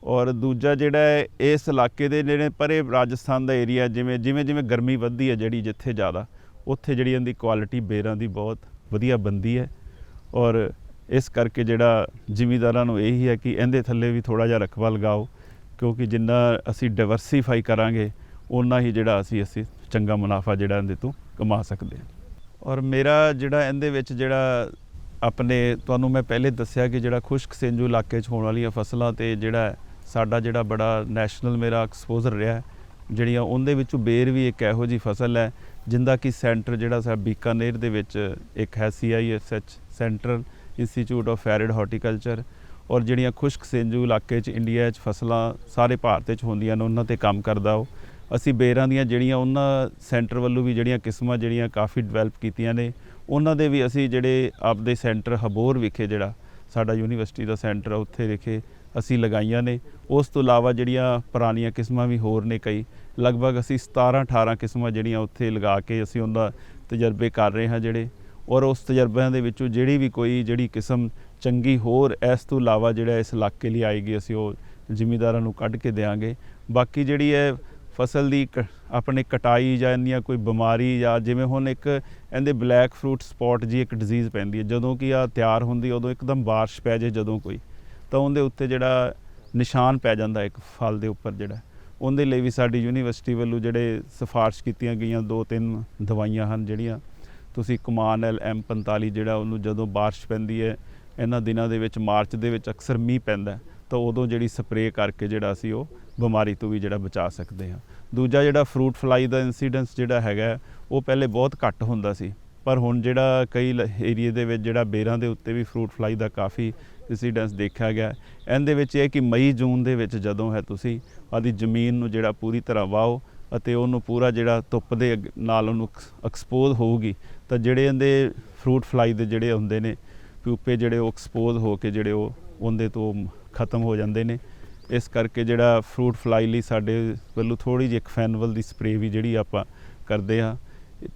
[SPEAKER 3] ਔਰ ਦੂਜਾ ਜਿਹੜਾ ਇਸ ਇਲਾਕੇ ਦੇ ਜਿਹੜੇ ਪਰੇ ਰਾਜਸਥਾਨ ਦਾ ਏਰੀਆ ਜਿਵੇਂ ਜਿਵੇਂ ਜਿਵੇਂ ਗਰਮੀ ਵੱਧਦੀ ਹੈ ਜਿਹੜੀ ਜਿੱਥੇ ਜ਼ਿਆਦਾ, ਉੱਥੇ ਜਿਹੜੀ ਇਹਦੀ ਕੁਆਲਿਟੀ ਬੇਰਾਂ ਦੀ ਬਹੁਤ ਵਧੀਆ ਬੰਦੀ ਹੈ ਔਰ ਇਸ ਕਰਕੇ ਜਿਹੜਾ ਜ਼ਿਮੀਦਾਰਾਂ ਨੂੰ ਇਹੀ ਹੈ ਕਿ ਇਹਦੇ ਥੱਲੇ ਵੀ ਥੋੜਾ ਜਿਹਾ ਰਕਬਾ ਲਗਾਓ ਕਿਉਂਕਿ ਜਿੰਨਾ ਅਸੀਂ ਡਾਈਵਰਸਿਫਾਈ ਕਰਾਂਗੇ ਉਨਾ ਹੀ ਜਿਹੜਾ ਅਸੀਂ ਅਸੀਂ ਚੰਗਾ ਮੁਨਾਫਾ ਜਿਹੜਾ ਇਹਦੇ ਤੋਂ ਕਮਾ ਸਕਦੇ ਹਾਂ। ਔਰ ਮੇਰਾ ਜਿਹੜਾ ਇਹਦੇ ਵਿੱਚ ਜਿਹੜਾ ਆਪਣੇ, ਤੁਹਾਨੂੰ ਮੈਂ ਪਹਿਲੇ ਦੱਸਿਆ ਕਿ ਜਿਹੜਾ ਖੁਸ਼ਕ ਸਿੰਜੂ ਇਲਾਕੇ 'ਚ ਹੋਣ ਵਾਲੀਆਂ ਫਸਲਾਂ ਤੇ ਜਿਹੜਾ ਸਾਡਾ ਜਿਹੜਾ ਬੜਾ ਨੈਸ਼ਨਲ ਮੇਰਾ ਐਕਸਪੋਜ਼ਰ ਰਿਹਾ, ਜਿਹੜੀਆਂ ਉਹਦੇ ਵਿੱਚੋਂ ਬੇਰ ਵੀ ਇੱਕ ਇਹੋ ਜੀ ਫਸਲ ਹੈ, ਜਿੰਦਾ ਕਿ ਸੈਂਟਰ ਜਿਹੜਾ ਸਾ ਬੀਕਾਨੇਰ ਦੇ ਵਿੱਚ ਇੱਕ ਹੈ CISH central institute of fared horticulture ਔਰ ਜਿਹੜੀਆਂ ਖੁਸ਼ਕ ਸਿੰਜੂ ਇਲਾਕੇ 'ਚ ਇੰਡੀਆ 'ਚ ਫਸਲਾਂ ਸਾਰੇ ਭਾਰਤ 'ਚ ਹੁੰਦੀਆਂ ਨੇ, ਉਹਨਾਂ ਤੇ ਕੰਮ ਕਰਦਾ ਉਹ। ਅਸੀਂ ਬੇਰਾਂ ਦੀਆਂ ਜਿਹੜੀਆਂ ਉਹਨਾਂ ਸੈਂਟਰ ਵੱਲੋਂ ਵੀ ਜਿਹੜੀਆਂ ਕਿਸਮਾਂ ਜਿਹੜੀਆਂ ਕਾਫੀ ਡਿਵੈਲਪ ਕੀਤੀਆਂ ਨੇ, ਉਹਨਾਂ ਦੇ ਵੀ ਅਸੀਂ ਜਿਹੜੇ ਆਪਦੇ ਸੈਂਟਰ ਹਬੋਰ ਵਿਖੇ ਜਿਹੜਾ ਸਾਡਾ ਯੂਨੀਵਰਸਿਟੀ ਦਾ ਸੈਂਟਰ ਆ, ਉੱਥੇ ਵਿਖੇ ਅਸੀਂ ਲਗਾਈਆਂ ਨੇ। ਉਸ ਤੋਂ ਇਲਾਵਾ ਜਿਹੜੀਆਂ ਪੁਰਾਣੀਆਂ ਕਿਸਮਾਂ ਵੀ ਹੋਰ ਨੇ ਕਈ, ਲਗਭਗ ਅਸੀਂ 17 18 ਕਿਸਮਾਂ ਜਿਹੜੀਆਂ ਉੱਥੇ ਲਗਾ ਕੇ ਅਸੀਂ ਉਹਦਾ ਤਜਰਬੇ ਕਰ ਰਹੇ ਹਾਂ ਜਿਹੜੇ। ਔਰ ਉਸ ਤਜਰਬਿਆਂ ਦੇ ਵਿੱਚੋਂ ਜਿਹੜੀ ਵੀ ਕੋਈ ਜਿਹੜੀ ਕਿਸਮ ਚੰਗੀ ਹੋਰ ਇਸ ਤੋਂ ਇਲਾਵਾ ਜਿਹੜਾ ਇਸ ਇਲਾਕੇ ਲਈ ਆਏਗੀ, ਅਸੀਂ ਉਹ ਜ਼ਿਮੀਦਾਰਾਂ ਨੂੰ ਕੱਢ ਕੇ ਦੇਵਾਂਗੇ ਬਾਕੀ ਜਿਹੜੀ ਹੈ ਫਸਲ ਦੀ ਕ- ਆਪਣੇ ਕਟਾਈ ਜਾਂ ਇੰਨੀਆਂ ਕੋਈ ਬਿਮਾਰੀ ਜਾਂ ਜਿਵੇਂ ਹੁਣ ਇੱਕ ਇਹਦੇ ਬਲੈਕ ਫਰੂਟ ਸਪੌਟ ਜੀ ਇੱਕ ਡਿਜ਼ੀਜ਼ ਪੈਂਦੀ ਹੈ, ਜਦੋਂ ਕਿ ਆ ਤਿਆਰ ਹੁੰਦੀ ਉਦੋਂ ਇੱਕਦਮ ਬਾਰਿਸ਼ ਪੈ ਜੇ ਜਦੋਂ ਕੋਈ, ਤਾਂ ਉਹਦੇ ਉੱਤੇ ਜਿਹੜਾ ਨਿਸ਼ਾਨ ਪੈ ਜਾਂਦਾ ਇੱਕ ਫਲ ਦੇ ਉੱਪਰ ਜਿਹੜਾ। ਉਹਦੇ ਲਈ ਵੀ ਸਾਡੀ ਯੂਨੀਵਰਸਿਟੀ ਵੱਲੋਂ ਜਿਹੜੇ ਸਿਫਾਰਿਸ਼ ਕੀਤੀਆਂ ਗਈਆਂ, ਦੋ ਤਿੰਨ ਦਵਾਈਆਂ ਹਨ ਜਿਹੜੀਆਂ, ਤੁਸੀਂ ਕਮਾਨ ਐਲ ਐਮ 45 ਜਿਹੜਾ ਉਹਨੂੰ ਜਦੋਂ ਬਾਰਿਸ਼ ਪੈਂਦੀ ਹੈ ਇਹਨਾਂ ਦਿਨਾਂ ਦੇ ਵਿੱਚ, ਮਾਰਚ ਦੇ ਵਿੱਚ ਅਕਸਰ ਮੀਂਹ ਪੈਂਦਾ ਤਾਂ ਉਦੋਂ ਜਿਹੜੀ ਸਪਰੇਅ ਕਰਕੇ ਜਿਹੜਾ ਅਸੀਂ ਉਹ ਬਿਮਾਰੀ ਤੋਂ ਵੀ ਜਿਹੜਾ ਬਚਾ ਸਕਦੇ ਹਾਂ। ਦੂਜਾ ਜਿਹੜਾ ਫਰੂਟ ਫਲਾਈ ਦਾ ਇਨਸੀਡੈਂਸ ਜਿਹੜਾ ਹੈਗਾ ਉਹ ਪਹਿਲੇ ਬਹੁਤ ਘੱਟ ਹੁੰਦਾ ਸੀ, ਪਰ ਹੁਣ ਜਿਹੜਾ ਕਈ ਏਰੀਏ ਦੇ ਵਿੱਚ ਜਿਹੜਾ ਬੇਰਾਂ ਦੇ ਉੱਤੇ ਵੀ ਫਰੂਟ ਫਲਾਈ ਦਾ ਕਾਫੀ ਇਨਸੀਡੈਂਸ ਦੇਖਿਆ ਗਿਆ ਇਹਦੇ ਵਿੱਚ ਇਹ ਕਿ ਮਈ, ਜੂਨ ਦੇ ਵਿੱਚ ਜਦੋਂ ਹੈ ਤੁਸੀਂ ਆਦੀ ਜ਼ਮੀਨ ਨੂੰ ਜਿਹੜਾ ਪੂਰੀ ਤਰ੍ਹਾਂ ਵਾਓ ਅਤੇ ਉਹਨੂੰ ਪੂਰਾ ਜਿਹੜਾ ਧੁੱਪ ਦੇ ਅੱਗ- ਨਾਲ ਉਹਨੂੰ ਐਕਸਪੋਜ਼ ਹੋਊਗੀ, ਤਾਂ ਜਿਹੜੇ ਇਹਦੇ ਫਰੂਟ ਫਲਾਈ ਦੇ ਜਿਹੜੇ ਹੁੰਦੇ ਨੇ ਪਿਊਪੇ ਜਿਹੜੇ ਉਹ ਐਕਸਪੋਜ਼ ਹੋ ਕੇ ਜਿਹੜੇ ਉਹ ਉਹਦੇ ਤੋਂ ਖਤਮ ਹੋ ਜਾਂਦੇ ਨੇ। ਇਸ ਕਰਕੇ ਜਿਹੜਾ ਫਰੂਟ ਫਲਾਈ ਲਈ ਸਾਡੇ ਵੱਲੋਂ ਥੋੜੀ ਜਿਹੀ ਇੱਕ ਫੈਨਵਲ ਦੀ ਸਪਰੇਅ ਵੀ ਜਿਹੜੀ ਆਪਾਂ ਕਰਦੇ ਹਾਂ।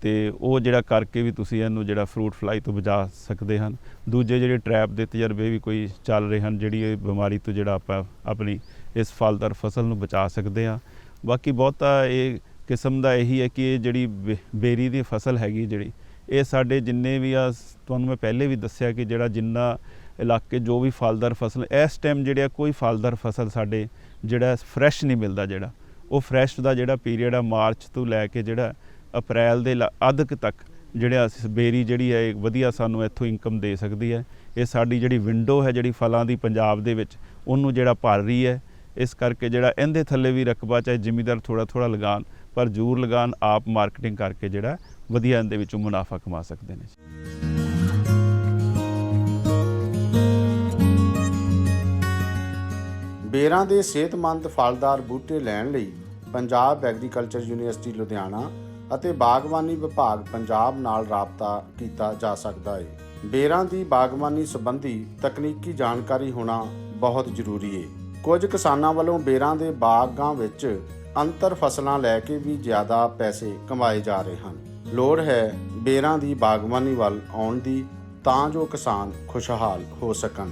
[SPEAKER 3] ਤੇ ਉਹ ਜਿਹੜਾ ਕਰਕੇ ਵੀ ਤੁਸੀਂ ਇਹਨੂੰ ਜਿਹੜਾ ਫਰੂਟ ਫਲਾਈ ਤੋਂ ਬਚਾ ਸਕਦੇ ਹਨ। ਦੂਜੇ ਜਿਹੜੇ ਟ੍ਰੈਪ ਦੇ ਤਜਰਬੇ ਵੀ ਕੋਈ ਚੱਲ ਰਹੇ ਹਨ, ਜਿਹੜੀ ਇਹ ਬਿਮਾਰੀ ਤੋਂ ਜਿਹੜਾ ਆਪਾਂ ਆਪਣੀ ਇਸ ਫਲਦਾਰ ਫਸਲ ਨੂੰ ਬਚਾ ਸਕਦੇ ਹਾਂ। ਬਾਕੀ ਬਹੁਤਾ ਇਹ ਕਿਸਮ ਦਾ ਇਹੀ ਹੈ ਕਿ ਇਹ ਜਿਹੜੀ ਬੇ- ਬੇਰੀ ਦੀ ਫਸਲ ਹੈਗੀ ਜਿਹੜੀ ਇਹ ਸਾਡੇ ਜਿੰਨੇ ਵੀ ਆ ਤੁਹਾਨੂੰ ਮੈਂ ਪਹਿਲੇ ਵੀ ਦੱਸਿਆ ਕਿ ਜਿਹੜਾ ਜਿੰਨਾ ਇਲਾਕੇ ਜੋ ਵੀ ਫਲਦਾਰ ਫਸਲ, ਇਸ ਟਾਈਮ ਜਿਹੜਾ ਕੋਈ ਫਲਦਾਰ ਫਸਲ ਸਾਡੇ ਜਿਹੜਾ ਫਰੈਸ਼ ਨਹੀਂ ਮਿਲਦਾ ਜਿਹੜਾ। ਉਹ ਫਰੈਸ਼ ਦਾ ਜਿਹੜਾ ਪੀਰੀਅਡ ਆ ਮਾਰਚ ਤੋਂ ਲੈ ਕੇ ਜਿਹੜਾ ਅਪ੍ਰੈਲ ਦੇ ਲ- ਅੱਧ ਤੱਕ ਜਿਹੜਾ ਅਸੀਂ ਬੇਰੀ ਜਿਹੜੀ ਹੈ ਵਧੀਆ ਸਾਨੂੰ ਇੱਥੋਂ ਇਨਕਮ ਦੇ ਸਕਦੀ ਹੈ। ਇਹ ਸਾਡੀ ਜਿਹੜੀ ਵਿੰਡੋ ਹੈ ਜਿਹੜੀ ਫਲਾਂ ਦੀ ਪੰਜਾਬ ਦੇ ਵਿੱਚ, ਉਹਨੂੰ ਜਿਹੜਾ ਭਰ ਰਹੀ ਹੈ। ਇਸ ਕਰਕੇ ਜਿਹੜਾ ਇਹਦੇ ਥੱਲੇ ਵੀ ਰਕਬਾ, ਚਾਹੇ ਜ਼ਿਮੀਦਾਰ ਥੋੜਾ ਥੋੜਾ ਲਗਾਉਣ, ਪਰ ਜ਼ੂਰ ਲਗਾਉਣ, ਆਪ ਮਾਰਕੀਟਿੰਗ ਕਰਕੇ ਜਿਹੜਾ ਵਧੀਆ ਇਹਦੇ ਵਿੱਚੋਂ ਮੁਨਾਫਾ ਕਮਾ ਸਕਦੇ ਨੇ।
[SPEAKER 1] ਬੇਰਾਂ ਦੇ ਸਿਹਤਮੰਦ ਫਲਦਾਰ ਬੂਟੇ ਲੈਣ ਲਈ ਪੰਜਾਬ ਐਗਰੀਕਲਚਰ ਯੂਨੀਵਰਸਿਟੀ ਲੁਧਿਆਣਾ ਅਤੇ ਬਾਗਬਾਨੀ ਵਿਭਾਗ ਪੰਜਾਬ ਨਾਲ ਰਾਬਤਾ ਕੀਤਾ ਜਾ ਸਕਦਾ ਹੈ ਬੇਰਾਂ ਦੀ ਬਾਗਬਾਨੀ ਸੰਬੰਧੀ ਤਕਨੀਕੀ ਜਾਣਕਾਰੀ ਹੋਣਾ ਬਹੁਤ ਜ਼ਰੂਰੀ ਹੈ ਕੁਝ ਕਿਸਾਨਾਂ ਵੱਲੋਂ ਬੇਰਾਂ ਦੇ ਬਾਗਾਂ ਵਿੱਚ ਅੰਤਰ ਫਸਲਾਂ ਲੈ ਕੇ ਵੀ ਜ਼ਿਆਦਾ ਪੈਸੇ ਕਮਾਏ ਜਾ ਰਹੇ ਹਨ। ਲੋੜ ਹੈ ਬੇਰਾਂ ਦੀ ਬਾਗਬਾਨੀ ਵੱਲ ਆਉਣ ਦੀ ਤਾਂ ਜੋ ਕਿਸਾਨ ਖੁਸ਼ਹਾਲ ਹੋ ਸਕਣ।